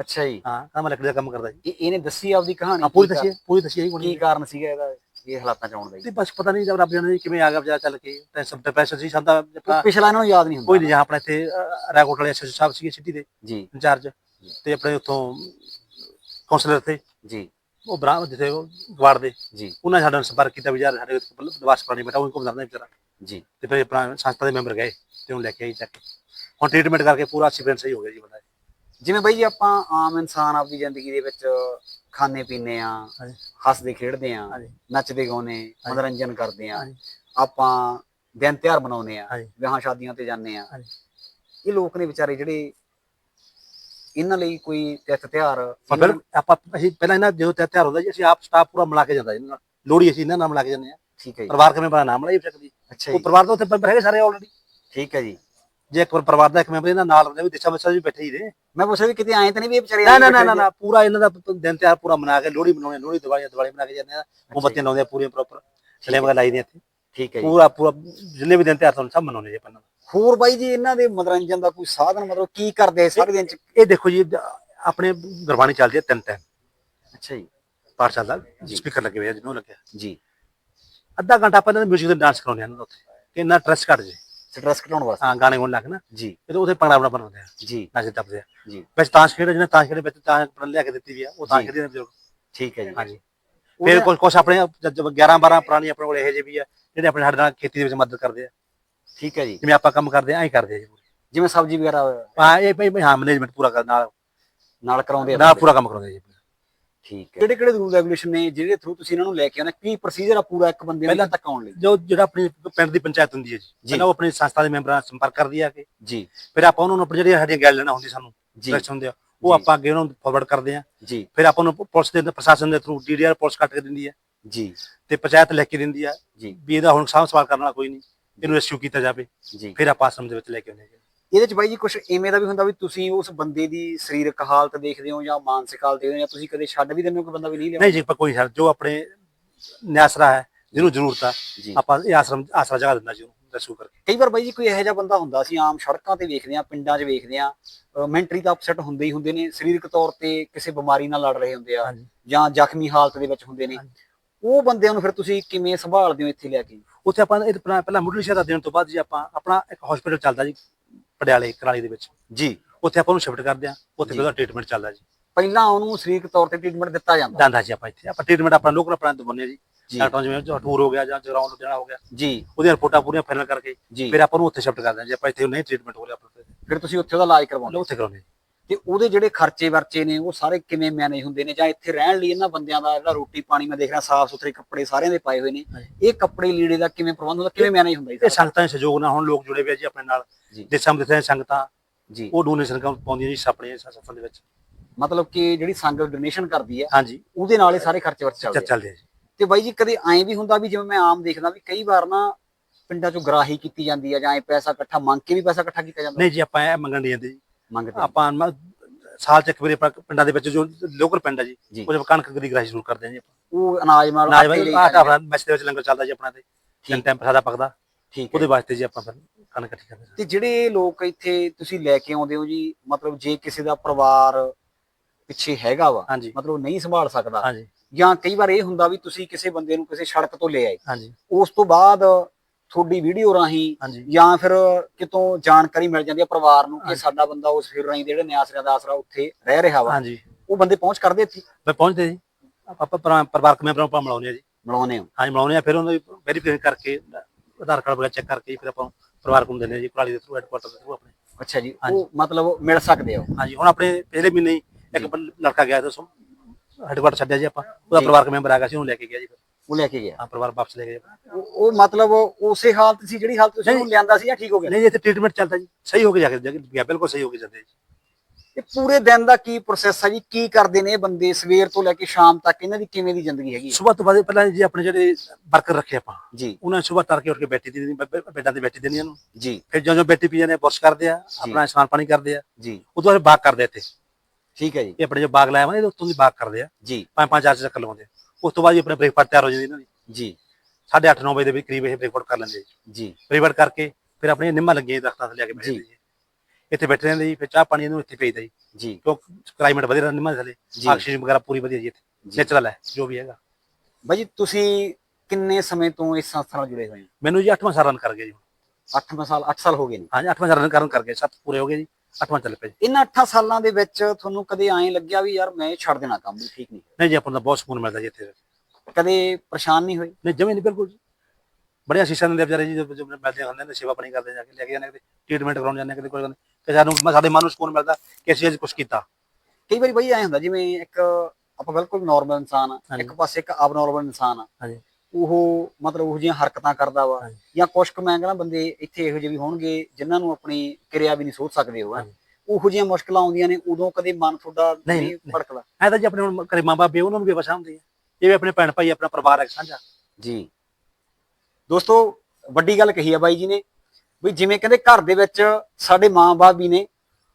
ਅੱਛਾ ਜੀ। ਹਾਂ ਤਾਂ ਮੈਂ ਲੱਕੜੀ ਦਾ ਕੰਮ ਕਰਦਾ ਜੀ। ਇਹ ਇਹਨੇ ਦੱਸੀ ਆਪਦੀ ਕਹਾਣੀ? ਹਾਂ ਪੂਰੀ ਕੀ ਦੱਸੀ ਪੂਰੀ ਦੱਸੀ ਜੀ। ਕਾ- ਕਾਰਨ ਸੀਗਾ ਇਹਦਾ ਇਹ ਹਾਲਾਤਾਂ ਚ ਆਉਣ ਦਾ ਜੀ? ਤੇ ਬਸ ਪਤਾ ਨਹੀਂ ਜਦ ਰੱਬ ਜਾਣੇ ਕਿਵੇਂ ਆ ਗਿਆ ਵਿਚਾਰਾ ਚੱਲ ਕੇ ਟੈਨਸ਼ਨ ਡਿਪਰੈਸ਼ਨ ਸੀ ਸੰਦਾ ਪਿਛਲਾ ਇਹਨਾਂ ਨੂੰ ਯਾਦ ਨਹੀਂ ਹੁੰਦਾ। ਕੋਈ ਨਹੀਂ ਆਪਣਾ ਇੱਥੇ ਅਹ, ਰਾਏਕੋਟ ਵਾਲੇ ਐਸਐਸ ਸਾਹਿਬ ਸੀਗੇ ਸਿਟੀ ਦੇ ਜੀ। ਇੰਚਾਰਜ ਤੇ ਆਪਣੇ ਉੱਥੋਂ ਕਾਉਂਸਲਰ ਤੇ ਜੀ। ਉਹ ਬਰਾਮ ਜਿੱਥੇ ਉਹ ਗਵਾੜ ਦੇ। ਜੀ। ਉਹਨਾਂ ਨੇ ਸਾਡਾ ਨਾਲ ਸੰਪਰਕ ਕੀਤਾ ਵੀ ਯਾਰ ਸਾਡੇ ਨਿਵਾਸ ਪ੍ਰਾਣੀ ਬੈਠਾ ਉਹ ਘੁੰਮਦਾ ਵਿਚਾਰਾ। ਜੀ। ਤੇ ਫਿਰ ਆਪਣਾ ਸੰਸਥਾ ਦੇ ਮੈਂਬਰ ਗਏ ਤੇ ਉਹਨੂੰ ਲੈ ਕੇ ਆਈ ਚੱਕ ਹੁਣ ਟ੍ਰੀਟਮੈਂਟ ਕਰਕੇ ਪੂਰਾ ਐਕਸਪੀਰੀਅੰਸ ਸਹੀ ਹੋ ਗਿਆ ਜੀ ਬੰਦਾ ਜਿਵੇਂ ਬਾਈ ਜੀ ਆਪਾਂ ਆਮ ਇਨਸਾਨ ਆਪਦੀ ਜ਼ਿੰਦਗੀ ਦੇ ਵਿੱਚ ਖਾਣੇ ਪੀਣੇ ਆ ਹਾਂਜੀ। ਹੱਸਦੇ ਖੇਡਦੇ ਆ ਹਾਂਜੀ। ਨੱਚਦੇ ਗਾਉਂਦੇ ਮਨੋਰੰਜਨ ਕਰਦੇ ਆ ਹਾਂਜੀ। ਆਪਾਂ ਦਿਨ ਤਿਉਹਾਰ ਮਨਾਉਂਦੇ ਆ ਹਾਂਜੀ। ਵਿਆਹਾਂ ਸ਼ਾਦੀਆਂ ਤੇ ਜਾਂਦੇ ਆ ਹਾਂਜੀ। ਇਹ ਲੋਕ ਨੇ ਵਿਚਾਰੇ ਜਿਹੜੇ ਇਹਨਾਂ ਲਈ ਕੋਈ ਤਿੱਥ ਤਿਉਹਾਰ ਪਰ ਫਿਰ ਆਪਾਂ ਅਸੀਂ ਪਹਿਲਾਂ ਇਹਨਾਂ ਜਦੋਂ ਤਿਆਰ ਤਿਆਰ ਹੁੰਦਾ ਜੀ ਅਸੀਂ ਆਪ ਸਟਾਫ ਪੂਰਾ ਮਿਲਾ ਕੇ ਜਾਂਦਾ ਇਹਨਾਂ ਨਾਲ। ਲੋਹੜੀ ਅਸੀਂ ਇਹਨਾਂ ਨਾਲ ਮਿਲਾ ਕੇ ਜਾਂਦੇ ਆ ਠੀਕ ਹੈ ਜੀ। ਪਰਿਵਾਰ ਕਿਵੇਂ ਬਣਾ ਨਾਮ ਲਈ ਸਕਦੀ ਅੱਛਾ ਉਹ ਜੀ। ਪਰਿਵਾਰ ਦਾ ਉੱਥੇ ਮੈਂਬਰ ਹੈਗੇ ਸਾਰੇ ਆਲਰੇਡੀ ਠੀਕ ਹੈ ਜੀ। ਜੇ ਇੱਕ ਵਾਰ ਪਰਿਵਾਰ ਦਾ ਇੱਕ ਮੈਂਬਰ ਇਹਨਾਂ ਨਾਲ ਹੁੰਦੇ ਵੀ ਦਿਸ਼ਾ ਮਸਾ ਵੀ ਬੈਠੇ ਹੀ ਨੇ ਮੈਂ ਪੁੱਛਿਆ ਵੀ ਕਿਤੇ ਆਏ ਤਾਂ ਨਹੀਂ ਵੀ ਇਹ ਵਿਚਾਰੇ ਨਾ ਨਾ ਨਾ ਨਾ ਨਾ ਪੂਰਾ ਇਹਨਾਂ ਦਾ ਪ- ਦਿਨ ਤਿਆਰ ਪੂਰਾ ਮਨਾ ਕੇ ਲੋਹੜੀ ਮਨਾਉਣੇ ਲੋਹੜੀ ਦਿਵਾਲੀ ਦਿਵਾਲੀ ਮਨਾ ਕੇ ਜਾਂਦੇ ਆ ਉਹ ਅੱਛਾ ਬੱਤੀਆਂ ਲਾਉਂਦੇ ਆ ਪੂਰੀਆਂ ਪ੍ਰੋਪਰ ਛਲੇ ਵਗੈਰਾ ਲਾਈ ਦੀਆਂ ਇੱਥੇ। ਠੀਕ ਹੈ ਜੀ। ਪੂਰਾ ਪੂਰਾ ਜਿੰਨੇ ਵੀ ਦਿਨ ਤਿਆਰ ਤੁਹਾਨੂੰ ਸਭ ਮਨਾਉਣੇ ਜੀ ਦਾ। ਹੋਰ ਬਾਈ ਜੀ ਇਹਨਾਂ ਦੇ ਮਨੋਰੰਜਨ ਦਾ ਕੋਈ ਸਾਧਨ ਮਤਲਬ ਕੀ ਕਰਦੇ ਆ ਸਾਰੇ ਦਿਨ ਚ? ਇਹ ਦੇਖੋ ਜੀ ਦ- ਆਪਣੇ ਗੁਰਬਾਣੀ ਚੱਲਦੀ ਹੈ ਤਿੰਨ ਟਾਈਮ ਅੱਛਾ ਜੀ। ਪਾਠ ਚੱਲਦਾ ਸਪੀਕਰ ਲੱਗੇ ਹੋਏ ਆ ਜਿਹਨੂੰ ਲੱਗਿਆ। ਜੀ। ਅੱਧਾ ਘੰਟਾ ਆਪਾਂ ਇਹਨਾਂ ਦੇ 뮤직 ਤੇ ਡਾਂਸ ਕਰਾਉਂਦੇ ਆ ਇਹਨਾਂ ਦਾ ਉੱਥੇ। ਕਿ ਇੰਨਾ ਸਟ੍ਰੈਸ ਘਟ ਜੇ। ਸਟ੍ਰੈਸ ਘਟਾਉਣ ਵਾਸਤੇ। ਹਾਂ ਗਾਣੇ ਗਾਉਣ ਲੱਗ ਨਾ। ਜੀ। ਫਿਰ ਉਹਦੇ ਪੰਗੜਾ ਬਣਾ ਬਣਾਉਂਦੇ ਆ ਜੀ। ਨੱਚਦੇ ਟੱਪਦੇ ਆ। ਜੀ। ਵਿੱਚ ਤਾਸ਼ ਖੇਡ ਜਿਹਨੇ ਤਾਸ਼ ਖੇਡੇ ਵਿੱਚ ਤਾਸ਼ ਪੜਨ ਲਿਆ ਕੇ ਦਿੱਤੀ ਵੀ ਆ ਉਹ ਜੀ। ਖੇਡਦੇ ਨੇ ਬਜ਼ੁਰਗ ਠੀਕ ਹੈ ਜੀ। ਹਾਂਜੀ। ਫਿਰ ਕੁਝ ਕੁਝ ਆਪਣੇ 11 12 ਪੁਰਾਣੀ ਆਪਣੇ ਕੋਲ ਇਹੋ ਜਿਹੇ ਵੀ ਆ ਜਿਹੜੇ ਆਪਣੇ ਸਾਡੇ ਨਾਲ ਖੇਤੀ ਦੇ ਵਿੱਚ ਮਦਦ ਕਰਦੇ ਆ। ਠੀਕ ਹੈ ਜੀ। ਜਿਵੇਂ ਆਪਾਂ ਕੰਮ ਕਰਦੇ ਆ ਐਂ ਕਰਦੇ ਆ ਜੀ। ਜਿਵੇਂ ਸਬਜ਼ੀ ਵਗੈਰਾ ਹਾਂ ਇਹ ਭਾਈ ਹਾਂ ਮੈਨੇਜਮੈਂਟ ਪੂਰਾ ਕਰ ਨਾਲ ਨਾਲ ਕਰਾਉਂਦੇ ਆ ਨਾਲ ਪੂਰਾ ਕੰਮ ਕਰਾਉਂਦੇ ਆ ਜੀ। ਠੀਕ ਹੈ। ਕਿਹੜੇ ਕਿਹੜੇ ਰੂਲ ਰੈਗੂਲੇਸ਼ਨ ਨੇ ਜਿਹਦੇ ਥਰੂ ਤੁਸੀਂ ਇਹਨਾਂ ਨੂੰ ਲੈ ਕੇ ਆਉਣਾ ਕੀ ਪ੍ਰੋਸੀਜਰ ਆ ਪੂਰਾ ਇੱਕ ਬੰਦੇ ਨੂੰ ਤੱਕ ਆਉਣ ਲਈ? ਜੋ ਜਿਹੜਾ ਆਪਣੀ ਪਿੰਡ ਦੀ ਪੰਚਾਇਤ ਹੁੰਦੀ ਹੈ ਜੀ। ਪਹਿਲਾਂ ਉਹ ਆਪਣੀ ਸੰਸਥਾ ਦੇ ਮੈਂਬਰਾਂ ਨਾਲ ਸੰਪਰਕ ਕਰਦੀ ਆ ਕਿ। ਜੀ। ਫਿਰ ਆਪਾਂ ਉਹਨਾਂ ਨੂੰ ਆਪਣੀ ਜਿਹੜੀਆਂ ਸਾਡੀਆਂ ਗਾਈਡਲਾਈਨਾਂ ਹੁੰਦੀ ਸਾਨੂੰ ਜੀ। ਡਾਇਰੈਕਸ਼ਨ ਹੁੰਦੇ ਆ ਉਹ। ਆਪਾਂ ਅੱਗੇ ਉਹਨਾਂ ਨੂੰ ਫਾਰਵਰਡ ਕਰਦੇ ਆ। ਜੀ। ਫਿਰ ਆਪਾਂ ਨੂੰ ਪੁਲਿਸ ਦੇ ਪ੍ਰਸ਼ਾਸਨ ਦੇ ਥਰੂ ਡੀਡੀਆਰ ਪੁਲਿਸ ਕੱਟ ਕੇ ਦਿੰਦੀ ਆ। ਜੀ। ਤੇ ਪੰਚਾਇਤ ਲਿਖ ਕੇ ਦਿੰਦੀ ਆ ਜੀ। ਵੀ ਇਹਦਾ ਹੁਣ ਸਾਂਭ ਸਵਾਲ ਕਰਨ ਵਾਲਾ ਕੋਈ ਨਹੀਂ ਇਹਨੂੰ ਰੈਸਕਿਊ ਕੀਤਾ ਜਾਵੇ। ਜੀ। ਫਿਰ ਆਪਾਂ ਆਸ਼ਰਮ ਦੇ ਵਿੱਚ ਲੈ ਕੇ ਆਉਂਦੇ ਹਾਂ ਇਹਦੇ ਚ ਬਾਈ ਜੀ ਕੁਝ ਐਵੇਂ ਦਾ ਵੀ ਹੁੰਦਾ ਵੀ ਤੁਸੀਂ ਉਸ ਬੰਦੇ ਦੀ ਸਰੀਰਕ ਹਾਲਤ ਦੇਖਦੇ ਹੋ ਜਾਂ ਮਾਨਸਿਕ ਹਾਲਤ ਦੇਖਦੇ ਹੋ ਜਾਂ ਤੁਸੀਂ ਕਦੇ ਛੱਡ ਵੀ ਦਿੰਦੇ ਹੋ ਕਿ ਬੰਦਾ ਵੀ ਨਹੀਂ ਲਿਆ ਨਹੀਂ ਜੀ ਕੋਈ ਸਰ ਜੋ ਆਪਣੇ ਨਿਆਸਰਾ ਹੈ ਜਿਹਨੂੰ ਜ਼ਰੂਰਤ ਆ ਜੀ। ਆਪਾਂ ਇਹ ਆਸ਼ਰਮ ਆਸਰਾ ਜਗਾ ਦਿੰਦਾ ਜੀ ਉਹਨੂੰ ਰੈਸਕਿਊ ਕਰਕੇ। ਕਈ ਵਾਰ ਬਾਈ ਜੀ ਕੋਈ ਇਹੋ ਜਿਹਾ ਬੰਦਾ ਹੁੰਦਾ ਅਸੀਂ ਆਮ ਸੜਕਾਂ ਤੇ ਵੇਖਦੇ ਆ ਪਿੰਡਾਂ 'ਚ ਵੇਖਦੇ ਆ ਮੈਂਟਰੀ ਤਾਂ ਅਪਸੈਟ ਹੁੰਦੇ ਹੀ ਹੁੰਦੇ ਨੇ ਸਰੀਰਕ ਤੌਰ ਤੇ ਕਿਸੇ ਬਿਮਾਰੀ ਨਾਲ ਲੜ ਰਹੇ ਹੁੰਦੇ ਆ ਹਾਂਜੀ। ਜਾਂ ਜ਼ਖਮੀ ਹਾਲਤ ਦੇ ਵਿੱਚ ਹੁੰਦੇ ਨੇ। ਹਾਂਜੀ। ਉਹ ਬੰਦਿਆਂ ਨੂੰ ਫਿਰ ਤੁਸੀਂ ਕਿਵੇਂ ਸੰਭਾਲਦੇ ਹੋ ਇੱਥੇ ਲਿਆ ਕੇ? ਉੱਥੇ ਆਪਾਂ ਇਹ ਪਹਿਲਾਂ ਪਹਿਲਾਂ ਮੁੱਢਲੀ ਸਹਾਇਤਾ ਦੇਣ ਤੋਂ ਬਾਅਦ ਜੀ ਆਪਾਂ ਆਪਣਾ ਇੱਕ ਹਸਪੀਟਲ ਚੱਲਦਾ ਜੀ। ਪਟਿਆਲੇ ਕਰਾਲੀ ਦੇ ਵਿੱਚ। ਜੀ। ਉੱਥੇ ਆਪਾਂ ਉਹਨੂੰ ਸ਼ਿਫਟ ਕਰਦੇ ਆ ਉੱਥੇ। ਉਹਦਾ ਟ੍ਰੀਟਮੈਂਟ ਚੱਲਦਾ ਜੀ। ਪਹਿਲਾਂ ਉਹਨੂੰ ਸਰੀਰਕ ਤੌਰ ਤੇ ਟ੍ਰੀਟਮੈਂਟ ਦਿੱਤਾ ਜਾਂਦਾ। ਜਾਂਦਾ ਜੀ ਆਪਾਂ ਇੱਥੇ। ਆਪਾਂ ਟ੍ਰੀਟਮੈਂਟ ਆਪਣਾ ਲੋਕਲ ਆਪਣਾ ਦਵਾਉਂਦੇ ਆ ਜੀ। ਡਾਕਟਰਾਂ ਜਿਵੇਂ ਜੋ ਟੂਰ ਹੋ ਗਿਆ ਜਾਂ ਜਗਰਾਉਂ ਲੁਧਿਆਣਾ ਹੋ ਗਿਆ। ਜੀ। ਉਹਦੀਆਂ ਰਿਪੋਰਟਾਂ ਪੂਰੀਆਂ ਫਾਈਨਲ ਕਰਕੇ ਫਿਰ ਆਪਾਂ ਨੂੰ ਉੱਥੇ ਸ਼ਿਫਟ ਕਰਦੇ ਆ ਜੀ। ਆਪਾਂ ਇੱਥੇ ਨਹੀਂ ਟ੍ਰੀਟਮੈਂਟ ਹੋ ਰਿਹਾ ਫਿਰ ਤੁਸੀਂ ਉੱਥੇ ਉਹਦਾ ਇਲਾਜ ਕਰਵਾਉਂਦੇ ਉੱਥੇ ਕਰਾਉਂਦੇ। ਤੇ ਉਹਦੇ ਜਿਹੜੇ ਖਰਚੇ ਵਰਚੇ ਨੇ ਉਹ ਸਾਰੇ ਕਿਵੇਂ ਮੈਨੇਜ ਹੁੰਦੇ ਨੇ? ਜਾਂ ਇੱਥੇ ਰਹਿਣ ਲਈ ਇਹਨਾਂ ਬੰਦਿਆਂ ਦਾ ਜਿਹੜਾ ਰੋਟੀ ਪਾਣੀ ਮੈਂ ਦੇਖ ਰਿਹਾ ਸਾਫ਼ ਸੁਥਰੇ ਕੱਪੜੇ ਸਾਰਿਆਂ ਦੇ ਪਾਏ ਹੋਏ ਨੇ। ਇਹ ਕੱਪੜੇ ਲੀੜੇ ਦਾ ਕਿਵੇਂ ਪ੍ਰਬੰਧ ਹੁੰਦਾ? ਕਿਵੇਂ ਮੈਨੇਜ ਹੁੰਦਾ ਇਹ ਸੰਗਤਾਂ ਦੇ ਸਹਿਯੋਗ ਨਾਲ ਹੁਣ ਲੋਕ ਜੁੜੇ ਹੋਏ ਜੀ ਆਪਣੇ ਨਾਲ। ਜੀ। ਸਮੇਂ ਦਿੱਤੇ ਸੰਗਤਾਂ ਜੀ। ਉਹ ਡੋਨੇਸ਼ਨ ਪਾਉਂਦੀਆਂ ਜੀ ਆਪਣੇ ਸੰਸਥਾ ਦੇ ਵਿੱਚ। ਮਤਲਬ ਕਿ ਜਿਹੜੀ ਸੰਗਤ ਡੋਨੇਸ਼ਨ ਕਰਦੀ ਹੈ ਹਾਂਜੀ। ਉਹਦੇ ਨਾਲ ਇਹ ਸਾਰੇ ਖਰਚੇ ਵਰਚ ਚੱਲਦੇ ਆ। ਚੱਲਦੇ ਆ ਜੀ। ਤੇ ਬਾਈ ਜੀ ਕਦੇ ਐਂ ਵੀ ਹੁੰਦਾ ਵੀ ਜਿਵੇਂ ਮੈਂ ਆਮ ਦੇਖਦਾ ਵੀ ਕਈ ਵਾਰ ਨਾ ਪਿੰਡਾਂ ਚੋਂ ਗਰਾਹੀ ਕੀਤੀ ਜਾਂਦੀ ਹੈ ਜਾਂ ਐ ਪੈਸਾ ਇਕੱਠਾ ਮੰਗ ਕੇ ਵੀ ਪੈਸਾ ਇਕੱਠਾ ਕੀਤਾ ਜਾਂਦਾ? ਨਹੀਂ ਜੀ ਆਪਾਂ ਇਹ ਮੰਗਣ ਨਹੀਂ ਜਾਂਦੇ ਜੀ। ਮੰਗਦੇ ਆਪਾਂ ਮ- ਸਾਲ ਚ ਇੱਕ ਵਾਰੀ ਆਪਾਂ ਪਿੰਡਾਂ ਦੇ ਵਿੱਚ ਜੋ ਲੋਕਲ ਪਿੰਡ ਆ ਜੀ ਜੀ। ਉਹ ਕਣਕ ਦੀ ਗ੍ਰਾਹੀ ਸ਼ੁਰੂ ਕਰਦੇ ਆ ਜੀ ਆਪਾਂ। ਉਹ ਅਨਾਜ ਨਾਲ ਨਾ ਆਟੇ ਭਾਈ ਲਈ ਆਹ ਆਪਣਾ ਮੈਸ ਦੇ ਵਿੱਚ ਲੰਗਰ ਚੱਲਦਾ ਜੀ ਆਪਣਾ ਤੇ। ਤਿੰਨ ਠੀਕ। ਟਾਈਮ ਪ੍ਰਸਾਦਾ ਪਕਦਾ। ਠੀਕ ਉਹਦੇ ਹੈ ਵਾਸਤੇ ਜੀ ਆਪਾਂ ਫਿਰ ਇਕੱਠੀ ਕਰਦੇ ਹਾਂ ਤੇ ਜਿਹੜੇ ਲੋਕ ਇੱਥੇ ਤੁਸੀਂ ਲੈ ਕੇ ਆਉਂਦੇ ਹੋ ਜੀ ਮਤਲਬ ਜੇ ਕਿਸੇ ਦਾ ਪਰਿਵਾਰ ਪਿੱਛੇ ਹੈਗਾ ਵਾ ਹਾਂਜੀ। ਮਤਲਬ ਨਹੀਂ ਸੰਭਾਲ ਸਕਦਾ ਹਾਂਜੀ। ਜਾਂ ਕਈ ਵਾਰ ਇਹ ਹੁੰਦਾ ਵੀ ਤੁਸੀਂ ਕਿਸੇ ਬੰਦੇ ਨੂੰ ਕਿਸੇ ਸੜਕ ਤੋਂ ਲੈ ਆਏ। ਹਾਂਜੀ। ਉਸ ਤੋਂ ਬਾਅਦ ਤੁਹਾਡੀ ਵੀਡੀਓ ਰਾਹੀਂ ਹਾਂਜੀ। ਜਾਂ ਫਿਰ ਕਿਤੋਂ ਜਾਣਕਾਰੀ ਮਿਲ ਜਾਂਦੀ ਹੈ ਪਰਿਵਾਰ ਨੂੰ ਕਿ ਹਾਂਜੀ। ਸਾਡਾ ਬੰਦਾ ਉਸ ਫਿਰ ਰਾਹੀਂ ਦੇ ਜਿਹੜੇ ਨਿਆਸਰਿਆਂ ਦਾ ਆਸਰਾ ਉੱਥੇ ਰਹਿ ਰਿਹਾ ਵਾ। ਹਾਂਜੀ। ਉਹ ਬੰਦੇ ਪਹੁੰਚ ਕਰਦੇ ਇੱਥੇ? ਮੈਂ ਪਹੁੰਚਦੇ ਜੀ। ਆਪਾਂ ਪਰਿਵਾਰ- ਪਰਿਵਾਰਕ ਮੈਂਬਰਾਂ ਨੂੰ ਆਪਾਂ ਮਿਲਾਉਂਦੇ ਆ ਜੀ। ਮਿਲਾਉਨੇ ਹੋ। ਹਾਂਜੀ ਮਿਲਾਉਂਦੇ ਆ ਫਿਰ ਉਹਨਾਂ ਦੀ ਵੈਰੀਫਿਕੇਸ਼ਨ ਕਰਕੇ ਆਧਾਰ ਕਾਰਡ ਵਗੈਰਾ ਚੈੱਕ ਕਰਕੇ ਫਿਰ ਆਪਾਂ ਪਰਿਵਾਰਕ ਨੂੰ ਦਿੰਦੇ ਆ ਜੀ ਕੁਰਾਲੀ ਦੇ ਥਰੂ ਹੈਡਕੁਆਟਰ ਦੇ ਥਰੂ ਆਪਣੇ। ਅੱਛਾ ਜੀ। ਉਹ ਮਤਲਬ ਮਿਲ ਸਕਦੇ ਹੋ ਹਾਂਜੀ ਹੁਣ ਆਪਣੇ ਪਿਛਲੇ ਮਹੀਨੇ ਹੀ ਇੱਕ ਬੰ- ਲੜਕਾ ਗਿਆ ਦੱਸੋ ਹੈਡਕੁਆਟਰ ਛੱਡਿਆ ਜੀ ਆਪਾਂ। ਉਹਦਾ ਜੀ। ਪਰਿਵਾਰਕ ਮੈਂਬਰ ਆ ਗਿਆ ਸੀ ਉਹਨੂੰ ਲੈ ਕੇ ਗਿਆ ਜੀ ਫਿਰ। ਉਹ ਲੈ ਕੇ ਗਿਆ? ਹਾਂ ਪਰਿਵਾਰ ਵਾਪਸ ਲੈ ਗਿਆ ਉਹ ਉਹ ਮਤਲਬ ਉਸੇ ਹਾਲਤ ਸੀ ਜਿਹੜੀ ਹਾਲਤ ਤੁਸੀਂ ਉਹਨੂੰ ਲਿਆਂਦਾ ਸੀ ਜਾਂ ਠੀਕ ਹੋ ਗਿਆ? ਨਹੀਂ ਇੱਥੇ ਟ੍ਰੀਟਮੈਂਟ ਚੱਲਦਾ ਜੀ। ਸਹੀ ਹੋ ਕੇ ਜਾ ਕੇ ਜਾ ਕੇ ਗਿਆ ਬਿਲਕੁਲ ਸਹੀ ਹੋ ਕੇ ਜਾਂਦੇ ਜੀ। ਇਹ ਪੂਰੇ ਦਿਨ ਦਾ ਕੀ ਪ੍ਰੋਸੈਸ ਹੈ ਜੀ? ਕੀ ਕਰਦੇ ਨੇ ਇਹ ਬੰਦੇ ਸਵੇਰ ਤੋਂ ਲੈ ਕੇ ਸ਼ਾਮ ਤੱਕ? ਇਹਨਾਂ ਦੀ ਕਿਵੇਂ ਦੀ ਜ਼ਿੰਦਗੀ ਹੈਗੀ? ਸਵੇਰ ਤੋਂ ਬਾਅਦ ਪਹਿਲਾਂ ਜੀ ਆਪਣੇ ਜਿਹੜੇ ਵਰਕਰ ਰੱਖੇ ਆਪਾਂ ਜੀ। ਉਹਨਾਂ ਨੇ ਸਵੇਰ ਤੜਕੇ ਉੱਠ ਕੇ ਬੈਠੀ ਦੀ ਬੈੱਡਾਂ ਤੇ ਬੈਠੀ ਦੇਣੀ ਉਹਨੂੰ। ਜੀ। ਫਿਰ ਜਦੋਂ ਬੈਠੀ ਪੀ ਜਾਂਦੇ ਬੁਰਸ਼ ਕਰਦੇ ਆ ਆਪਣਾ ਇਸ਼ਨਾਨ ਪਾਣੀ ਕਰਦੇ ਆ। ਜੀ। ਉਦੋਂ ਬਾਅਦ ਬਾਗ ਕਰਦੇ ਇੱਥੇ। ਠੀਕ ਹੈ ਜੀ। ਇਹ ਆਪਣੇ ਜੋ ਬਾਗ ਲਾਇਆ ਵਾ ਇਹਦੇ ਉੱਤੋਂ ਦੀ ਬਾਗ ਕਰਦੇ ਆ। ਜੀ। ਪੰਜ ਪੰਜ ਚਾਰ ਚੱਕਰ ਲਵਾਉਂਦੇ ਆ। ਉਸ ਤੋਂ ਬਾਅਦ ਜੀ ਆਪਣੇ ਬ੍ਰੇਕਫਾਸਟ ਤਿਆਰ ਹੋ ਜਾਂਦੀ ਇਹਨਾਂ ਦੀ। ਜੀ। 8:30 9 ਵਜੇ ਦੇ ਵੀ ਕਰੀਬ ਇਹ ਬ੍ਰੇਕਫਾਸਟ ਕਰ ਲੈਂਦੇ ਜੀ। ਬ੍ਰੇਕਫਾਸਟ ਕਰਕੇ ਫਿਰ ਆਪਣੀਆਂ ਨਿੰਮਾਂ ਲੱਗੀਆਂ ਦਰਖਤਾਂ ਥੱਲੇ ਆ ਕੇ ਬੈਠਦੇ ਜੀ। ਇੱਥੇ ਬੈਠੇ ਰਹਿੰਦੇ ਜੀ ਫਿਰ ਚਾਹ ਪਾਣੀ ਇਹਨੂੰ ਇੱਥੇ ਪੀਈਦਾ ਜੀ। ਜੀ। ਕਿਉਂ ਕਲਾਈਮੇਟ ਵਧੀਆ ਰਹਿੰਦਾ ਨਿੰਮਾਂ ਦੇ ਥੱਲੇ ਜੀ। ਆਕਸੀਜਨ ਵਗੈਰਾ ਪੂਰੀ ਵਧੀਆ ਜੀ ਇੱਥੇ ਜੀ। ਨੇਚਰਲ ਹੈ ਜੋ ਵੀ ਹੈਗਾ। ਬਾਈ ਜੀ ਤੁਸੀਂ ਕਿੰਨੇ ਸਮੇਂ ਤੋਂ ਇਸ ਸੰਸਥਾ ਨਾਲ ਜੁੜੇ ਹੋਏ ਹੋ? ਮੈਨੂੰ ਜੀ 8ਵਾਂ ਸਾਲ ਰਨ ਕਰ ਗਿਆ ਜੀ 8 ਸਾਲ 8 ਸਾਲ ਹੋ ਗਏ ਨੇ? ਹਾਂਜੀ 8ਵਾਂ ਸਾਲ ਰਨ ਕਰਨ ਕਰ ਗਏ ਸੱਤ ਪੂਰੇ ਹੋ ਗਏ ਜੀ 8ਵਾਂ ਚੱਲ ਪਿਆ ਜੀ। ਇਹਨਾਂ 8 ਸਾਲਾਂ ਦੇ ਵਿੱਚ ਤੁਹਾਨੂੰ ਕਦੇ ਐਂ ਲੱਗਿਆ ਵੀ ਯਾਰ ਮੈਂ ਇਹ ਛੱਡ ਦੇਣਾ ਕੰਮ ਵੀ ਠੀਕ ਨਹੀਂ? ਨਹੀਂ ਜੀ ਆਪਾਂ ਨੂੰ ਤਾਂ ਬਹੁਤ ਸਕੂਨ ਮਿਲਦਾ ਜੀ ਇੱਥੇ। ਕਦੇ ਪਰੇਸ਼ਾਨ ਨਹੀਂ ਹੋਏ? ਨਹੀਂ ਜਮੇ ਨਹੀਂ ਬਿਲਕੁਲ ਜੀ। ਬੜੀਆਂ ਸ਼ੀਸ਼ਾ ਦਿੰਦੇ ਆ ਵਿਚਾਰੇ ਜੀ ਜੋ ਮਿਲਦੇ ਹੁੰਦੇ ਨੇ ਸੇਵਾ ਪਾਣੀ ਕਰਦੇ ਜਾ ਕੇ ਲੈ ਕੇ ਜਾਂਦੇ ਟ੍ਰੀਟਮੈਂਟ ਕਰਾਉਣ ਜਾਂਦੇ ਕਿਤੇ ਕੋਈ ਗੱਲ ਨਹੀਂ। ਤੇ ਸਾਨੂੰ ਸਾਡੇ ਮਨ ਨੂੰ ਸਕੂਨ ਮਿਲਦਾ ਕਿ ਅਸੀਂ ਅੱਜ ਕੁਝ ਕੀਤਾ। ਕਈ ਵਾਰੀ ਬਈ ਐਂ ਹੁੰਦਾ ਜਿਵੇਂ ਇੱਕ ਆਪਾਂ ਬਿਲਕੁਲ ਨਾਰਮਲ ਇਨਸਾਨ ਆ। ਇੱਕ ਪਾਸੇ ਇੱਕ ਅਬਨੋਰਮਲ ਇਨਸਾਨ ਆ। ਹਾਂਜੀ। ਉਹ ਮਤਲਬ ਉਹ ਜਿਹੀਆਂ ਹਰਕਤਾਂ ਕਰਦਾ ਵਾ। ਜਾਂ ਕੁਛ ਕੁ ਮੈਂ ਕਹਿੰਦਾ ਬੰਦੇ ਇੱਥੇ ਇਹੋ ਜਿਹੇ ਵੀ ਹੋਣਗੇ ਜਿਨ੍ਹਾਂ ਨੂੰ ਆਪਣੀ ਕਿਰਿਆ ਵੀ ਨਹੀਂ ਸੋਚ ਸਕਦੇ ਹੋ। ਉਹੋ ਜਿਹੀਆਂ ਮੁਸ਼ਕਲਾਂ ਆਉਂਦੀਆਂ ਨੇ ਉਦੋਂ ਕਦੇ ਮਨ ਤੁਹਾਡਾ ਨਹੀਂ। ਭੜਕਦਾ। ਐ ਤਾਂ ਜੀ ਆਪਣੇ ਹੁਣ ਘਰੇ ਵੀ ਉਹਨਾਂ ਨੂੰ ਵੀ ਬਸਾ ਹੁੰਦੀ ਹੈ ਇਹ ਵੀ ਆਪਣੇ ਭੈਣ ਭਾਈ ਆਪਣਾ ਪਰਿਵਾਰ ਹੈ ਸਾਂਝਾ। ਜੀ। ਦੋਸਤੋ, ਵੱਡੀ ਗੱਲ ਕਹੀ ਆ ਬਾਈ ਜੀ ਨੇ ਵੀ ਜਿਵੇਂ ਕਹਿੰਦੇ ਘਰ ਦੇ ਵਿੱਚ ਸਾਡੇ ਮਾਂ-ਬਾਪ ਵੀ ਨੇ,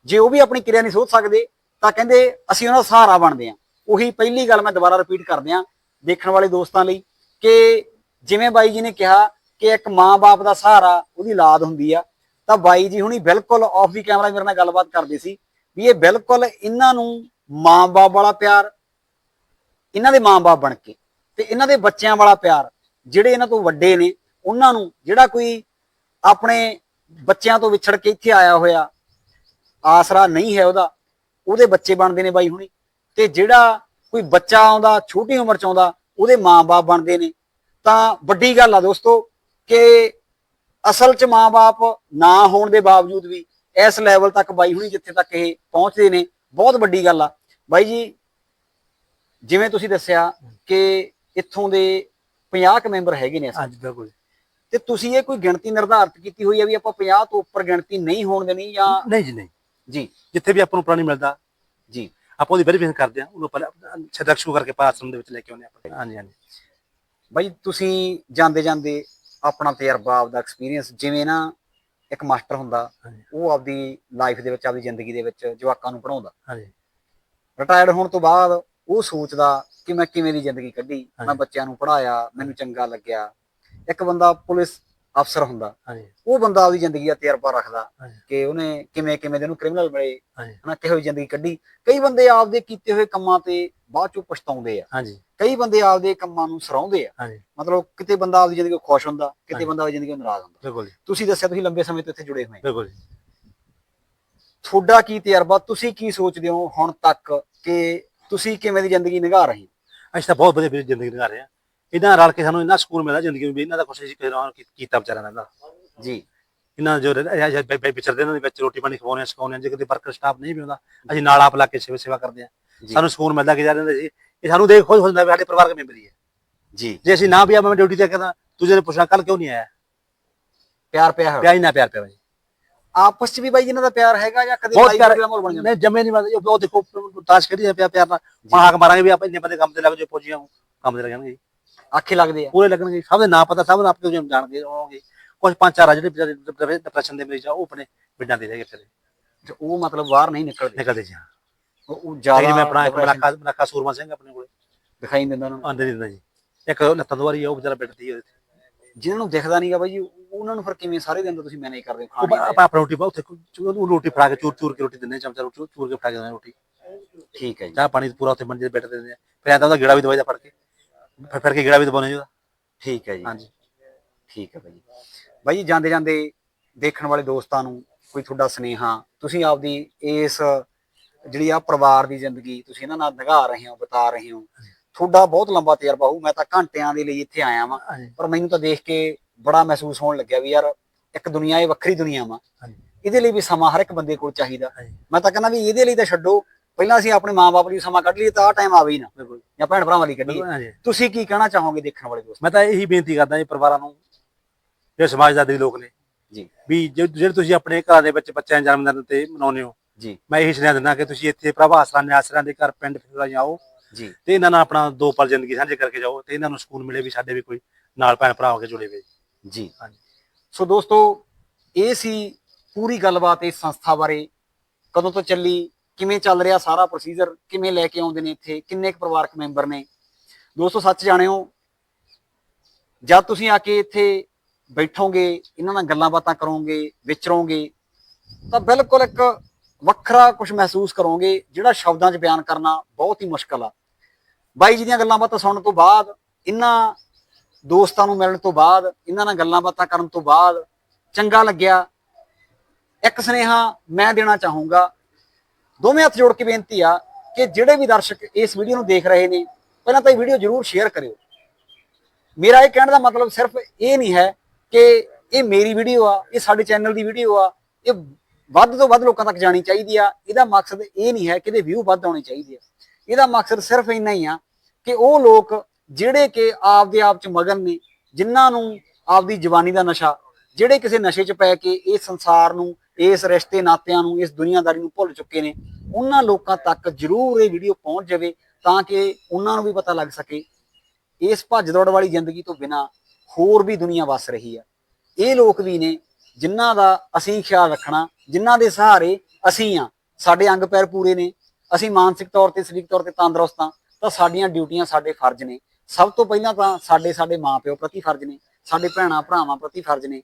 ਜੇ ਉਹ ਵੀ ਆਪਣੀ ਕਿਰਿਆ ਨਹੀਂ ਸੋਚ ਸਕਦੇ, ਤਾਂ ਕਹਿੰਦੇ ਅਸੀਂ ਉਹਨਾਂ ਦਾ ਸਹਾਰਾ ਬਣਦੇ ਆ ਉਹੀ ਪਹਿਲੀ ਗੱਲ ਮੈਂ ਦੁਬਾਰਾ ਰਿਪੀਟ ਕਰਦੇ ਆ ਦੇਖਣ ਵਾਲੇ ਦੋਸਤਾਂ ਲਈ ਕਿ ਜਿਵੇਂ ਬਾਈ ਜੀ ਨੇ ਕਿਹਾ ਕਿ ਇੱਕ ਮਾਂ-ਬਾਪ ਦਾ ਸਹਾਰਾ ਉਹਦੀ ਔਲਾਦ ਹੁੰਦੀ ਆ, ਤਾਂ ਬਾਈ ਜੀ ਹੁਣੀ ਬਿਲਕੁਲ ਆਫ ਦੀ ਕੈਮਰਾ ਮੇਰੇ ਨਾਲ ਗੱਲਬਾਤ ਕਰਦੇ ਸੀ ਵੀ ਇਹ ਬਿਲਕੁਲ ਇਹਨਾਂ ਨੂੰ ਮਾਂ-ਬਾਪ ਵਾਲਾ ਪਿਆਰ, ਇਹਨਾਂ ਦੇ ਮਾਂ-ਬਾਪ ਬਣ ਕੇ ਤੇ ਇਹਨਾਂ ਦੇ ਬੱਚਿਆਂ ਵਾਲਾ ਪਿਆਰ, ਜਿਹੜੇ ਇਹਨਾਂ ਤੋਂ ਵੱਡੇ ਨੇ ਉਹਨਾਂ ਨੂੰ ਜਿਹੜਾ ਕੋਈ ਆਪਣੇ ਬੱਚਿਆਂ ਤੋਂ ਵਿਛੜ ਕੇ ਇੱਥੇ ਆਇਆ ਹੋਇਆ ਆਸਰਾ ਨਹੀਂ ਹੈ ਉਹਦਾ, ਉਹਦੇ ਬੱਚੇ ਬਣਦੇ ਨੇ ਬਾਈ ਹੁਣੀ ਤੇ ਜਿਹੜਾ ਕੋਈ ਬੱਚਾ ਆਉਂਦਾ, ਛੋਟੀ ਉਮਰ ਚ ਆਉਂਦਾ, ਉਹਦੇ ਮਾਂ-ਬਾਪ ਬਣਦੇ ਨੇ। ਤਾਂ ਵੱਡੀ ਗੱਲ ਆ ਦੋਸਤੋ ਕਿ ਅਸਲ ਚ ਮਾਂ-ਬਾਪ ਨਾ ਹੋਣ ਦੇ ਬਾਵਜੂਦ ਵੀ ਇਸ ਲੈਵਲ ਤੱਕ ਬਾਈ ਹੁਣੀ ਜਿੱਥੇ ਤੱਕ ਇਹ ਪਹੁੰਚਦੇ ਨੇ, ਬਹੁਤ ਵੱਡੀ ਗੱਲ ਆ। ਬਾਈ ਜੀ, ਜਿਵੇਂ ਤੁਸੀਂ ਦੱਸਿਆ ਕਿ ਇੱਥੋਂ ਦੇ 50 ਕੁ ਮੈਂਬਰ ਹੈਗੇ ਨੇ ਇਸ ਹਾਂਜੀ, ਬਿਲਕੁਲ। ਤੇ ਤੁਸੀਂ ਇਹ ਕੋਈ ਗਿਣਤੀ ਨਿਰਧਾਰਿਤ ਕੀਤੀ ਹੋਈ ਹੈ ਵੀ ਆਪਾਂ 50 ਤੋਂ ਉੱਪਰ ਗਿਣਤੀ ਨਹੀਂ ਹੋਣ ਦੇਣੀ ਜਾਂ ਨਹੀਂ ਜੀ ਨਹੀਂ। ਜੀ। ਜਿੱਥੇ ਵੀ ਆਪਾਂ ਨੂੰ ਪ੍ਰਾਣੀ ਮਿਲਦਾ ਜੀ। ਆਪਾਂ ਉਹਦੀ ਵੈਰੀਫਿਕੇਸ਼ਨ ਕਰਦੇ ਆ ਉਹਨੂੰ ਪਹਿਲਾਂ ਛਦਕ ਸ਼ੂ ਕਰਕੇ ਪਾਸਰਮ ਦੇ ਵਿੱਚ ਲੈ ਕੇ ਆਉਂਦੇ ਆਪਾਂ। ਹਾਂਜੀ ਹਾਂਜੀ। ਬਾਈ ਤੁਸੀਂ ਜਾਂਦੇ ਜਾਂਦੇ ਆਪਣਾ ਤਜਰਬਾ ਆਪਦਾ ਐਕਸਪੀਰੀਅੰਸ ਜਿਵੇਂ ਨਾ ਇੱਕ ਮਾਸਟਰ ਹੁੰਦਾ ਉਹ ਆਪਦੀ ਲਾਈਫ ਦੇ ਵਿੱਚ ਆਪਦੀ ਜ਼ਿੰਦਗੀ ਦੇ ਵਿੱਚ ਜਵਾਕਾਂ ਨੂੰ ਪੜਾਉਂਦਾ ਹਾਂਜੀ। ਰਿਟਾਇਰਡ ਹੋਣ ਤੋਂ ਬਾਅਦ ਉਹ ਸੋਚਦਾ ਕਿ ਮੈਂ ਕਿਵੇਂ ਦੀ ਜ਼ਿੰਦਗੀ ਕੱਢੀ ਮੈਂ। ਬੱਚਿਆਂ ਨੂੰ ਪੜਾਇਆ ਮੈਨੂੰ ਚੰਗਾ ਲੱਗਿਆ। ਇੱਕ ਬੰਦਾ ਪੁਲਿਸ ਅਫਸਰ ਹੁੰਦਾ। ਹਾਂਜੀ। ਉਹ ਬੰਦਾ ਆਪਦੀ ਜ਼ਿੰਦਗੀ ਦਾ ਤਜਰਬਾ ਰੱਖਦਾ ਹਾਂਜੀ। ਕਿ ਉਹਨੇ ਕਿਵੇਂ ਕਿਵੇਂ ਦੇ ਨੂੰ ਕ੍ਰਿਮੀਨਲ ਮਿਲੇ ਹਾਂਜੀ। ਹਨਾ ਕਿਹੋ ਜਿਹੀ ਜ਼ਿੰਦਗੀ ਕੱਢੀ। ਕਈ ਬੰਦੇ ਆਪਦੇ ਕੀਤੇ ਹੋਏ ਕੰਮਾਂ ਤੇ ਬਾਅਦ ਚੋਂ ਪਛਤਾਉਂਦੇ ਆ। ਹਾਂਜੀ। ਕਈ ਬੰਦੇ ਆਪਦੇ ਕੰਮਾਂ ਨੂੰ ਸਰਾਉਂਦੇ ਆ। ਹਾਂਜੀ। ਮਤਲਬ ਕਿਤੇ ਬੰਦਾ ਆਪਦੀ ਜ਼ਿੰਦਗੀ ਤੋਂ ਖੁਸ਼ ਹੁੰਦਾ ਕਿਤੇ ਹਾਂਜੀ। ਬੰਦਾ ਆਪਦੀ ਜ਼ਿੰਦਗੀ ਤੋਂ ਨਾਰਾਜ਼ ਹੁੰਦਾ। ਬਿਲਕੁਲ ਜੀ। ਤੁਸੀਂ ਦੱਸਿਆ ਤੁਸੀਂ ਲੰਬੇ ਸਮੇਂ ਤੋਂ ਇੱਥੇ ਜੁੜੇ ਹੋਏ ਹੋ ਬਿਲਕੁਲ ਜੀ। ਤੁਹਾਡਾ ਕੀ ਤਜਰਬਾ? ਤੁਸੀਂ ਕੀ ਸੋਚਦੇ ਹੋ ਹੁਣ ਤੱਕ ਕਿ ਤੁਸੀਂ ਕਿਵੇਂ ਦੀ ਜ਼ਿੰਦਗੀ ਨਿਭਾ ਰਹੇ ਹੋ? ਅਸੀਂ ਤਾਂ ਬਹੁਤ ਵਧੀਆ ਵੀ ਜ਼ਿੰਦਗੀ ਨਿਭਾ ਰਹੇ ਆ ਇਹਨਾਂ ਨਾਲ ਰਲ ਕੇ ਸਾਨੂੰ ਇੰਨਾ ਸਕੂਨ ਮਿਲਦਾ ਜ਼ਿੰਦਗੀ ਵਿੱਚ ਇਹਨਾਂ ਦਾ ਕੁਛ ਅਸੀਂ ਕਿਸੇ ਨਾਲ ਕੀ- ਕੀਤਾ ਵਿਚਾਰਿਆਂ ਦਾ ਜੀ। ਇਹਨਾਂ ਜੋ ਵਿਚਰਦੇ ਇਹਨਾਂ ਦੇ ਵਿੱਚ ਰੋਟੀ ਪਾਣੀ ਖਵਾਉਂਦੇ ਆ ਸਿਖਾਉਂਦੇ ਆ ਜੇ ਕਿਤੇ ਵਰਕਰ ਸਟਾਫ ਨਹੀਂ ਵੀ ਹੁੰਦਾ ਅਸੀਂ ਨਾਲ ਆਪ ਲਾ ਕੇ ਸੇਵਾ ਸੇਵਾ ਕਰਦੇ ਆ। ਸਾਨੂੰ ਸਕੂਨ ਮਿਲਦਾ ਕਿ ਯਾਰ ਇਹ ਸਾਨੂੰ ਦੇਖ ਖੁਸ਼ ਹੁੰਦਾ ਸਾਡੇ ਪਰਿਵਾਰਕ ਮੈਂਬਰ ਹੀ ਹੈ। ਜੀ। ਜੇ ਅਸੀਂ ਨਾ ਵੀ ਆ ਮੈਂ ਡਿਊਟੀ ਤੇ ਕਹਿੰਦਾ ਤੁਝੇ ਨੇ ਪੁੱਛਣਾ ਕੱਲ ਕਿਉਂ ਨਹੀਂ ਆਇਆ? ਪਿਆਰ ਪਿਆ ਪਿਆ ਹੀ ਨਾ ਪਿਆਰ ਪਿਆ ਭਾਈ ਆਪਸ ਚ ਵੀ ਬਾਈ ਇਹਨਾਂ ਦਾ ਪਿਆਰ ਹੈਗਾ ਜਾਂ ਕਦੇ ਬਹੁਤ ਪਿਆਰ ਮਾਹੌਲ ਬਣ ਜਾਂਦਾ? ਨਹੀਂ ਜੰਮੇ ਨਹੀਂ ਮਾਰਦੇ ਉਹ ਦੇਖੋ ਤਾਸ਼ ਖੇਡੀ ਪਿਆ ਪਿਆਰ ਨਾਲ। ਹਾਕ ਮਾਰਾਂਗੇ ਵੀ ਆਪਾਂ ਇੰਨੇ ਬੰਦੇ ਕੰਮ ਤੇ ਲੱਗ ਜੋ ਪਹੁੰਚੀਆਂ ਕੰਮ ਤੇ ਲੱਗਣਗੇ। ਆਖੇ ਲੱਗਦੇ ਆ। ਪੂਰੇ ਲੱਗਣਗੇ। ਸਭ ਦੇ ਨਾਂ ਪਤਾ ਸਭ ਨੂੰ ਆਪੇ ਜਾਣਗੇ ਹੋਣਗੇ ਕੁਝ ਪੰਜ ਚਾਰ ਆ ਜਿਹੜੇ ਵਿਚਾਰੇ ਡਿਪਰੈਸ਼ਨ ਦੇ ਮਰੀਜ਼ ਆ ਉਹ ਆਪਣੇ ਬਿੱਡਾਂ ਤੇ ਰਹਿ ਗਏ ਫਿਰ ਤੇ ਉਹ ਮਤਲਬ ਬਾਹਰ ਨਹੀਂ ਨਿਕਲਦੇ। ਨਿਕਲਦੇ ਜੀ ਉਹ ਜਿਵੇਂ ਜ਼ਿਆਦਾ ਮੈਂ ਆਪਣਾ ਇੱਕ ਮਲਾਕਾ ਮਲਾਕਾ ਸੂਰਮਾ ਸਿੰਘ ਆਪਣੇ ਕੋਲੇ। ਦਿਖਾਈ ਦਿੰਦਾ ਉਹਨਾਂ ਨੂੰ। ਆਂਦੇ ਦਿੰਦਾ ਜੀ। ਇੱਕ ਲੱਤਾਂ ਦੁਆਰੀ ਆ ਉਹ ਵਿਚਾਰਾ ਹੀ ਉਹਦੇ। ਜਿਹਨਾਂ ਨੂੰ ਦਿਖਦਾ ਨਹੀਂਗਾ ਬਾਈ ਜੀ ਉਹਨਾਂ ਨੂੰ ਫਿਰ ਕਿਵੇਂ ਸਾਰੇ ਦਿਨ ਤੁਸੀਂ ਮੈਨੇਜ ਕਰਦੇ ਹੋ ਖਾਣੇ ਆਪਾਂ ਆਪਣਾ ਰੋਟੀ ਉੱਥੇ ਉਹ ਰੋਟੀ ਫੜਾ ਕੇ ਚੂਰ ਚੂਰ ਕੇ ਰੋਟੀ ਦਿੰਦੇ ਚਮਚਾ ਚੂਰ ਚੂਰ ਕੇ ਫੜਾ ਕੇ ਦਿੰਦੇ ਰੋਟੀ। ਠੀਕ ਹੈ ਜੀ। ਚਾਹ ਪਾਣੀ ਪੂਰਾ ਉੱਥੇ ਮੰਜੇ ਬੈਠ ਦਿੰਦੇ ਆ। ਫਿਰ ਐਂ ਤਾਂ ਉਹਦਾ ਗੇੜਾ ਵੀ ਦਵਾਈ ਦਾ ਫੜ ਕੇ। ਫਿਰ ਫਿਰ ਕੇ ਗੇੜਾ ਵੀ ਦਵਾਉਣੇ ਜੀ ਉਹਦਾ? ਠੀਕ ਹੈ ਜੀ। ਹਾਂਜੀ। ਠੀਕ ਹੈ ਬਾਈ ਜੀ ਜਾਂਦੇ ਜਾਂਦੇ ਦੇਖਣ ਵਾਲੇ ਦੋਸਤਾਂ ਨੂੰ ਕੋਈ ਤੁਹਾਡਾ ਸੁਨੇਹਾ ਤੁਸੀਂ ਆਪਦੀ ਇਸ ਜਿਹੜੀ ਆ ਪਰਿਵਾਰ ਦੀ ਜ਼ਿੰਦਗੀ ਤੁਸੀਂ ਇਹਨਾਂ ਨਾਲ ਨਿਭਾ ਰਹੇ ਹੋ ਬਤਾ ਰਹੇ ਹੋ। ਤੁਹਾਡਾ ਬਹੁਤ ਲੰਬਾ ਤਜਰਬਾ ਹੋਊ ਮੈਂ ਤਾਂ ਘੰਟਿਆਂ ਦੇ ਲਈ ਇੱਥੇ ਆਇਆ ਵਾਂ। ਪਰ ਮੈਨੂੰ ਤਾਂ ਦੇਖ ਕੇ ਬੜਾ ਮਹਿਸੂਸ ਹੋਣ ਲੱਗਿਆ ਵੀ ਯਾਰ ਇੱਕ ਦੁਨੀਆ ਇਹ ਵੱਖਰੀ ਦੁਨੀਆ ਵਾ। ਇਹਦੇ ਲਈ ਵੀ ਸਮਾਂ ਹਰ ਇੱਕ ਬੰਦੇ ਕੋਲ ਚਾਹੀਦਾ। ਮੈਂ ਤਾਂ ਕਹਿੰਦਾ ਵੀ ਇਹਦੇ ਲਈ ਤਾਂ ਛੱਡੋ ਪਹਿਲਾਂ ਅਸੀਂ ਆਪਣੇ ਮਾਪੇ ਲਈ ਸਮਾਂ ਕੱਢ ਲਈਏ ਤਾਂ ਆ ਟਾਈਮ ਆਵੇ ਹੀ ਨਾ। ਬਿਲਕੁਲ। ਜਾਂ ਭੈਣ ਭਰਾਵਾਂ ਲਈ ਕੱਢੀਏ। ਤੁਸੀਂ ਕੀ ਕਹਿਣਾ ਚਾਹੋਗੇ ਦੇਖਣ ਵਾਲੇ ਦੋਸਤ? ਮੈਂ ਤਾਂ ਇਹੀ ਬੇਨਤੀ ਕਰਦਾ ਜੀ ਪਰਿਵਾਰਾਂ ਨੂੰ ਜਿਹੜੇ ਸਮਾਜਦਾਰੀ ਲੋਕ ਨੇ। ਜੀ। ਵੀ ਜੇ- ਜਿਹੜੇ ਤੁਸੀਂ ਆਪਣੇ ਘਰਾਂ ਦੇ ਵਿੱਚ ਬੱਚਿਆਂ ਦੇ ਜਨਮ ਦਿਨ ਤੇ ਮਨਾਉਂਦੇ ਹੋ ਜੀ। ਮੈਂ ਇਹੀ ਸੁਨੇਹਾ ਦਿੰਦਾ ਕਿ ਤੁਸੀਂ ਇੱਥੇ ਪ੍ਰਭਾ ਆਸਰਾ ਨਿਆਸਰਾਂ ਦੇ ਘਰ ਪਿੰਡ ਫਿਰਦਾ ਜਾਓ ਜੀ। ਤੇ ਇਹਨਾਂ ਨਾਲ ਆਪਣਾ ਦੋ ਪਲ ਜ਼ਿੰਦਗੀ ਸਾਂਝੇ ਕਰਕੇ ਜਾਓ ਤੇ ਇਹਨਾਂ ਨੂੰ ਸਕੂਨ ਮਿਲੇ ਵੀ ਸਾਡੇ ਵੀ ਕੋਈ ਨਾਲ ਭੈਣ ਭਰਾ ਹੋ ਕੇ ਜੁੜੇ ਹੋਏ। ਜੀ। ਹਾਂਜੀ। ਸੋ ਦੋਸਤੋ ਇਹ ਸੀ ਪੂਰੀ ਗੱਲਬਾਤ ਇਸ ਸੰਸਥਾ ਬਾਰੇ। ਕਦੋਂ ਤੋਂ ਚੱਲੀ? ਕਿਵੇਂ ਚੱਲ ਰਿਹਾ ਸਾਰਾ ਪ੍ਰੋਸੀਜਰ ਕਿਵੇਂ ਲੈ ਕੇ ਆਉਂਦੇ ਨੇ ਇੱਥੇ? ਕਿੰਨੇ ਕੁ ਪਰਿਵਾਰਕ ਮੈਂਬਰ ਨੇ? ਦੋਸਤੋ, ਸੱਚ ਜਾਣਿਓ, ਜਦ ਤੁਸੀਂ ਆ ਕੇ ਇੱਥੇ ਬੈਠੋਗੇ, ਇਹਨਾਂ ਨਾਲ ਗੱਲਾਂ ਬਾਤਾਂ ਕਰੋਗੇ, ਵਿਚਰੋਗੇ, ਤਾਂ ਬਿਲਕੁਲ ਇੱਕ ਵੱਖਰਾ ਕੁਝ ਮਹਿਸੂਸ ਕਰੋਗੇ, ਜਿਹੜਾ ਸ਼ਬਦਾਂ 'ਚ ਬਿਆਨ ਕਰਨਾ ਬਹੁਤ ਹੀ ਮੁਸ਼ਕਲ ਆ। ਬਾਈ ਜੀ ਦੀਆਂ ਗੱਲਾਂ ਬਾਤਾਂ ਸੁਣਨ ਤੋਂ ਬਾਅਦ, ਇਹਨਾਂ ਦੋਸਤਾਂ ਨੂੰ ਮਿਲਣ ਤੋਂ ਬਾਅਦ, ਇਹਨਾਂ ਨਾਲ ਗੱਲਾਂ ਬਾਤਾਂ ਕਰਨ ਤੋਂ ਬਾਅਦ ਚੰਗਾ ਲੱਗਿਆ। ਇੱਕ ਸੁਨੇਹਾ ਮੈਂ ਦੇਣਾ ਚਾਹੂੰਗਾ ਦੋਵੇਂ ਹੱਥ ਜੋੜ ਕੇ ਬੇਨਤੀ ਆ ਕਿ ਜਿਹੜੇ ਵੀ ਦਰਸ਼ਕ ਇਸ ਵੀਡੀਓ ਨੂੰ ਦੇਖ ਰਹੇ ਨੇ, ਪਹਿਲਾਂ ਤਾਂ ਇਹ ਵੀਡੀਓ ਜਰੂਰ ਸ਼ੇਅਰ ਕਰਿਓ। ਮੇਰਾ ਇਹ ਕਹਿਣ ਦਾ ਮਤਲਬ ਸਿਰਫ ਇਹ ਨਹੀਂ ਹੈ ਕਿ ਇਹ ਮੇਰੀ ਵੀਡੀਓ ਆ, ਇਹ ਸਾਡੇ ਚੈਨਲ ਦੀ ਵੀਡੀਓ ਆ, ਇਹ ਵੱਧ ਤੋਂ ਵੱਧ ਲੋਕਾਂ ਤੱਕ ਜਾਣੀ ਚਾਹੀਦੀ ਆ। ਇਹਦਾ ਮਕਸਦ ਇਹ ਨਹੀਂ ਹੈ ਕਿ ਇਹਦੇ ਵਿਊ ਵੱਧ ਆਉਣੇ ਚਾਹੀਦੇ ਆ। ਇਹਦਾ ਮਕਸਦ ਸਿਰਫ ਇੰਨਾ ਹੀ ਆ ਕਿ ਉਹ ਲੋਕ ਜਿਹੜੇ ਕਿ ਆਪਦੇ ਆਪ ਚ ਮਗਨ ਨੇ, ਜਿਨ੍ਹਾਂ ਨੂੰ ਆਪਦੀ ਜਵਾਨੀ ਦਾ ਨਸ਼ਾ, ਜਿਹੜੇ ਕਿਸੇ ਨਸ਼ੇ 'ਚ ਪੈ ਕੇ ਇਹ ਸੰਸਾਰ ਨੂੰ ਇਸ ਰਿਸ਼ਤੇ ਨਾਤਿਆਂ ਨੂੰ, ਇਸ ਦੁਨੀਆਦਾਰੀ ਨੂੰ ਭੁੱਲ ਚੁੱਕੇ ਨੇ। ਉਹਨਾਂ ਲੋਕਾਂ ਤੱਕ ਜ਼ਰੂਰ ਇਹ ਵੀਡੀਓ ਪਹੁੰਚ ਜਾਵੇ ਤਾਂ ਕਿ ਉਹਨਾਂ ਨੂੰ ਵੀ ਪਤਾ ਲੱਗ ਸਕੇ ਇਸ ਭੱਜ ਦੌੜ ਵਾਲੀ ਜ਼ਿੰਦਗੀ ਤੋਂ ਬਿਨਾ ਹੋਰ ਵੀ ਦੁਨੀਆ ਵਸ ਰਹੀ ਆ ਇਹ ਲੋਕ ਵੀ ਨੇ ਜਿਨ੍ਹਾਂ ਦਾ ਅਸੀਂ ਖਿਆਲ ਰੱਖਣਾ, ਜਿਨ੍ਹਾਂ ਦੇ ਸਹਾਰੇ ਅਸੀਂ ਆ ਸਾਡੇ ਅੰਗ ਪੈਰ ਪੂਰੇ ਨੇ। ਅਸੀਂ ਮਾਨਸਿਕ ਤੌਰ ਤੇ, ਸਰੀਰਕ ਤੌਰ ਤੇ ਤੰਦਰੁਸਤ ਆ ਤਾਂ ਸਾਡੀਆਂ ਡਿਊਟੀਆਂ ਸਾਡੇ ਫਰਜ਼ ਨੇ। ਸਭ ਤੋਂ ਪਹਿਲਾਂ ਤਾਂ ਸਾਡੇ ਸਾਡੇ ਮਾਪਿਓ ਪ੍ਰਤੀ ਫਰਜ਼ ਨੇ। ਸਾਡੇ ਭੈਣਾਂ ਭਰਾਵਾਂ ਪ੍ਰਤੀ ਫਰਜ਼ ਨੇ।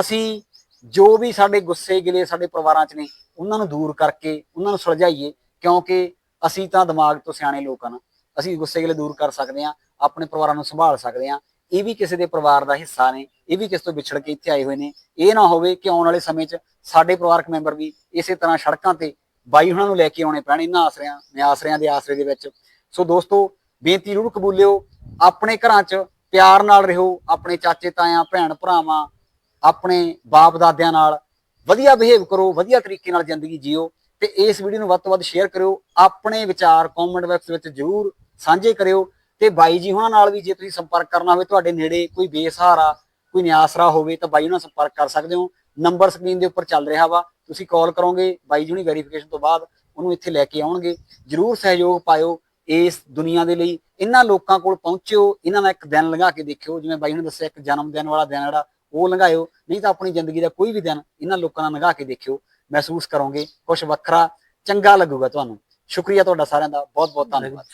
ਅਸੀਂ ਜੋ ਵੀ ਸਾਡੇ ਗੁੱਸੇ ਗਿਲੇ ਸਾਡੇ ਪਰਿਵਾਰਾਂ 'ਚ ਨੇ, ਉਹਨਾਂ ਨੂੰ ਦੂਰ ਕਰਕੇ, ਉਹਨਾਂ ਨੂੰ ਸੁਲਝਾਈਏ, ਕਿਉਂਕਿ ਅਸੀਂ ਤਾਂ ਦਿਮਾਗ ਤੋਂ ਸਿਆਣੇ ਲੋਕ ਆ ਅਸੀਂ ਗੁੱਸੇ ਗਿਲੇ ਦੂਰ ਕਰ ਸਕਦੇ ਹਾਂ ਆਪਣੇ ਪਰਿਵਾਰਾਂ ਨੂੰ ਸੰਭਾਲ ਸਕਦੇ ਹਾਂ ਇਹ ਵੀ ਕਿਸੇ ਦੇ ਪਰਿਵਾਰ ਦਾ ਹਿੱਸਾ ਨੇ, ਇਹ ਵੀ ਕਿਸੇ ਤੋਂ ਵਿਛੜ ਕੇ ਇੱਥੇ ਆਏ ਹੋਏ ਨੇ। ਇਹ ਨਾ ਹੋਵੇ ਕਿ ਆਉਣ ਵਾਲੇ ਸਮੇਂ 'ਚ ਸਾਡੇ ਪਰਿਵਾਰਕ ਮੈਂਬਰ ਵੀ ਇਸੇ ਤਰ੍ਹਾਂ ਸੜਕਾਂ ਤੇ ਬਾਈ ਹੁਣਾਂ ਨੂੰ ਲੈ ਕੇ ਆਉਣੇ ਪੈਣ, ਇਹਨਾਂ ਆਸਰਿਆਂ ਨਿਆਸਰਿਆਂ ਦੇ ਆਸਰੇ ਦੇ ਵਿੱਚ। ਸੋ ਦੋਸਤੋ, ਬੇਨਤੀ ਜ਼ਰੂਰ ਕਬੂਲਿਓ, ਆਪਣੇ ਘਰਾਂ 'ਚ ਪਿਆਰ ਨਾਲ ਰਹੋ, ਆਪਣੇ ਚਾਚੇ ਤਾਇਆਂ ਭੈਣ ਭਰਾਵਾਂ ਆਪਣੇ ਬਾਪ ਦਾਦਿਆਂ ਨਾਲ ਵਧੀਆ ਬਿਹੇਵ ਕਰੋ, ਵਧੀਆ ਤਰੀਕੇ ਨਾਲ ਜ਼ਿੰਦਗੀ ਜੀਓ ਤੇ ਇਸ ਵੀਡੀਓ ਨੂੰ ਵੱਧ ਤੋਂ ਵੱਧ ਸ਼ੇਅਰ ਕਰਿਓ, ਆਪਣੇ ਵਿਚਾਰ ਕਮੈਂਟ ਬਾਕਸ ਵਿੱਚ ਜਰੂਰ ਸਾਂਝੇ ਕਰਿਓ ਤੇ ਬਾਈ ਜੀ ਉਹਨਾਂ ਨਾਲ ਵੀ ਜੇ ਤੁਸੀਂ ਸੰਪਰਕ ਕਰਨਾ ਹੋਵੇ, ਤੁਹਾਡੇ ਨੇੜੇ ਕੋਈ ਬੇਸਹਾਰਾ, ਕੋਈ ਨਿਆਸਰਾ ਹੋਵੇ ਤਾਂ ਬਾਈ ਉਹਨਾਂ ਨਾਲ ਸੰਪਰਕ ਕਰ ਸਕਦੇ ਹੋ। ਨੰਬਰ ਸਕਰੀਨ ਦੇ ਉੱਪਰ ਚੱਲ ਰਿਹਾ ਵਾ, ਤੁਸੀਂ ਕਾਲ ਕਰੋਗੇ, ਬਾਈ ਜੀ ਹੁਣੀ ਵੈਰੀਫਿਕੇਸ਼ਨ ਤੋਂ ਬਾਅਦ ਉਹਨੂੰ ਇੱਥੇ ਲੈ ਕੇ ਆਉਣਗੇ। ਜਰੂਰ ਸਹਿਯੋਗ ਪਾਇਓ ਇਸ ਦੁਨੀਆ ਦੇ ਲਈ, ਇਹਨਾਂ ਲੋਕਾਂ ਕੋਲ ਪਹੁੰਚਿਓ, ਇਹਨਾਂ ਦਾ ਇੱਕ ਦਿਨ ਲੰਘਾ ਕੇ ਦੇਖਿਓ, ਜਿਵੇਂ ਬਾਈ ਨੇ ਦੱਸਿਆ, ਇੱਕ ਜਨਮ ਦਿਨ ਵਾਲਾ ਦਿਨ ਜਿਹੜਾ ਉਹ ਲੰਘਾਇਓ, ਨਹੀਂ ਤਾਂ ਆਪਣੀ ਜ਼ਿੰਦਗੀ ਦਾ ਕੋਈ ਵੀ ਦਿਨ ਇਹਨਾਂ ਲੋਕਾਂ ਨਾਲ ਲੰਘਾ ਕੇ ਦੇਖਿਓ, ਮਹਿਸੂਸ ਕਰੋਗੇ ਕੁਝ ਵੱਖਰਾ, ਚੰਗਾ ਲੱਗੂਗਾ ਤੁਹਾਨੂੰ। ਸ਼ੁਕਰੀਆ ਤੁਹਾਡਾ ਸਾਰਿਆਂ ਦਾ ਬਹੁਤ ਬਹੁਤ ਧੰਨਵਾਦ।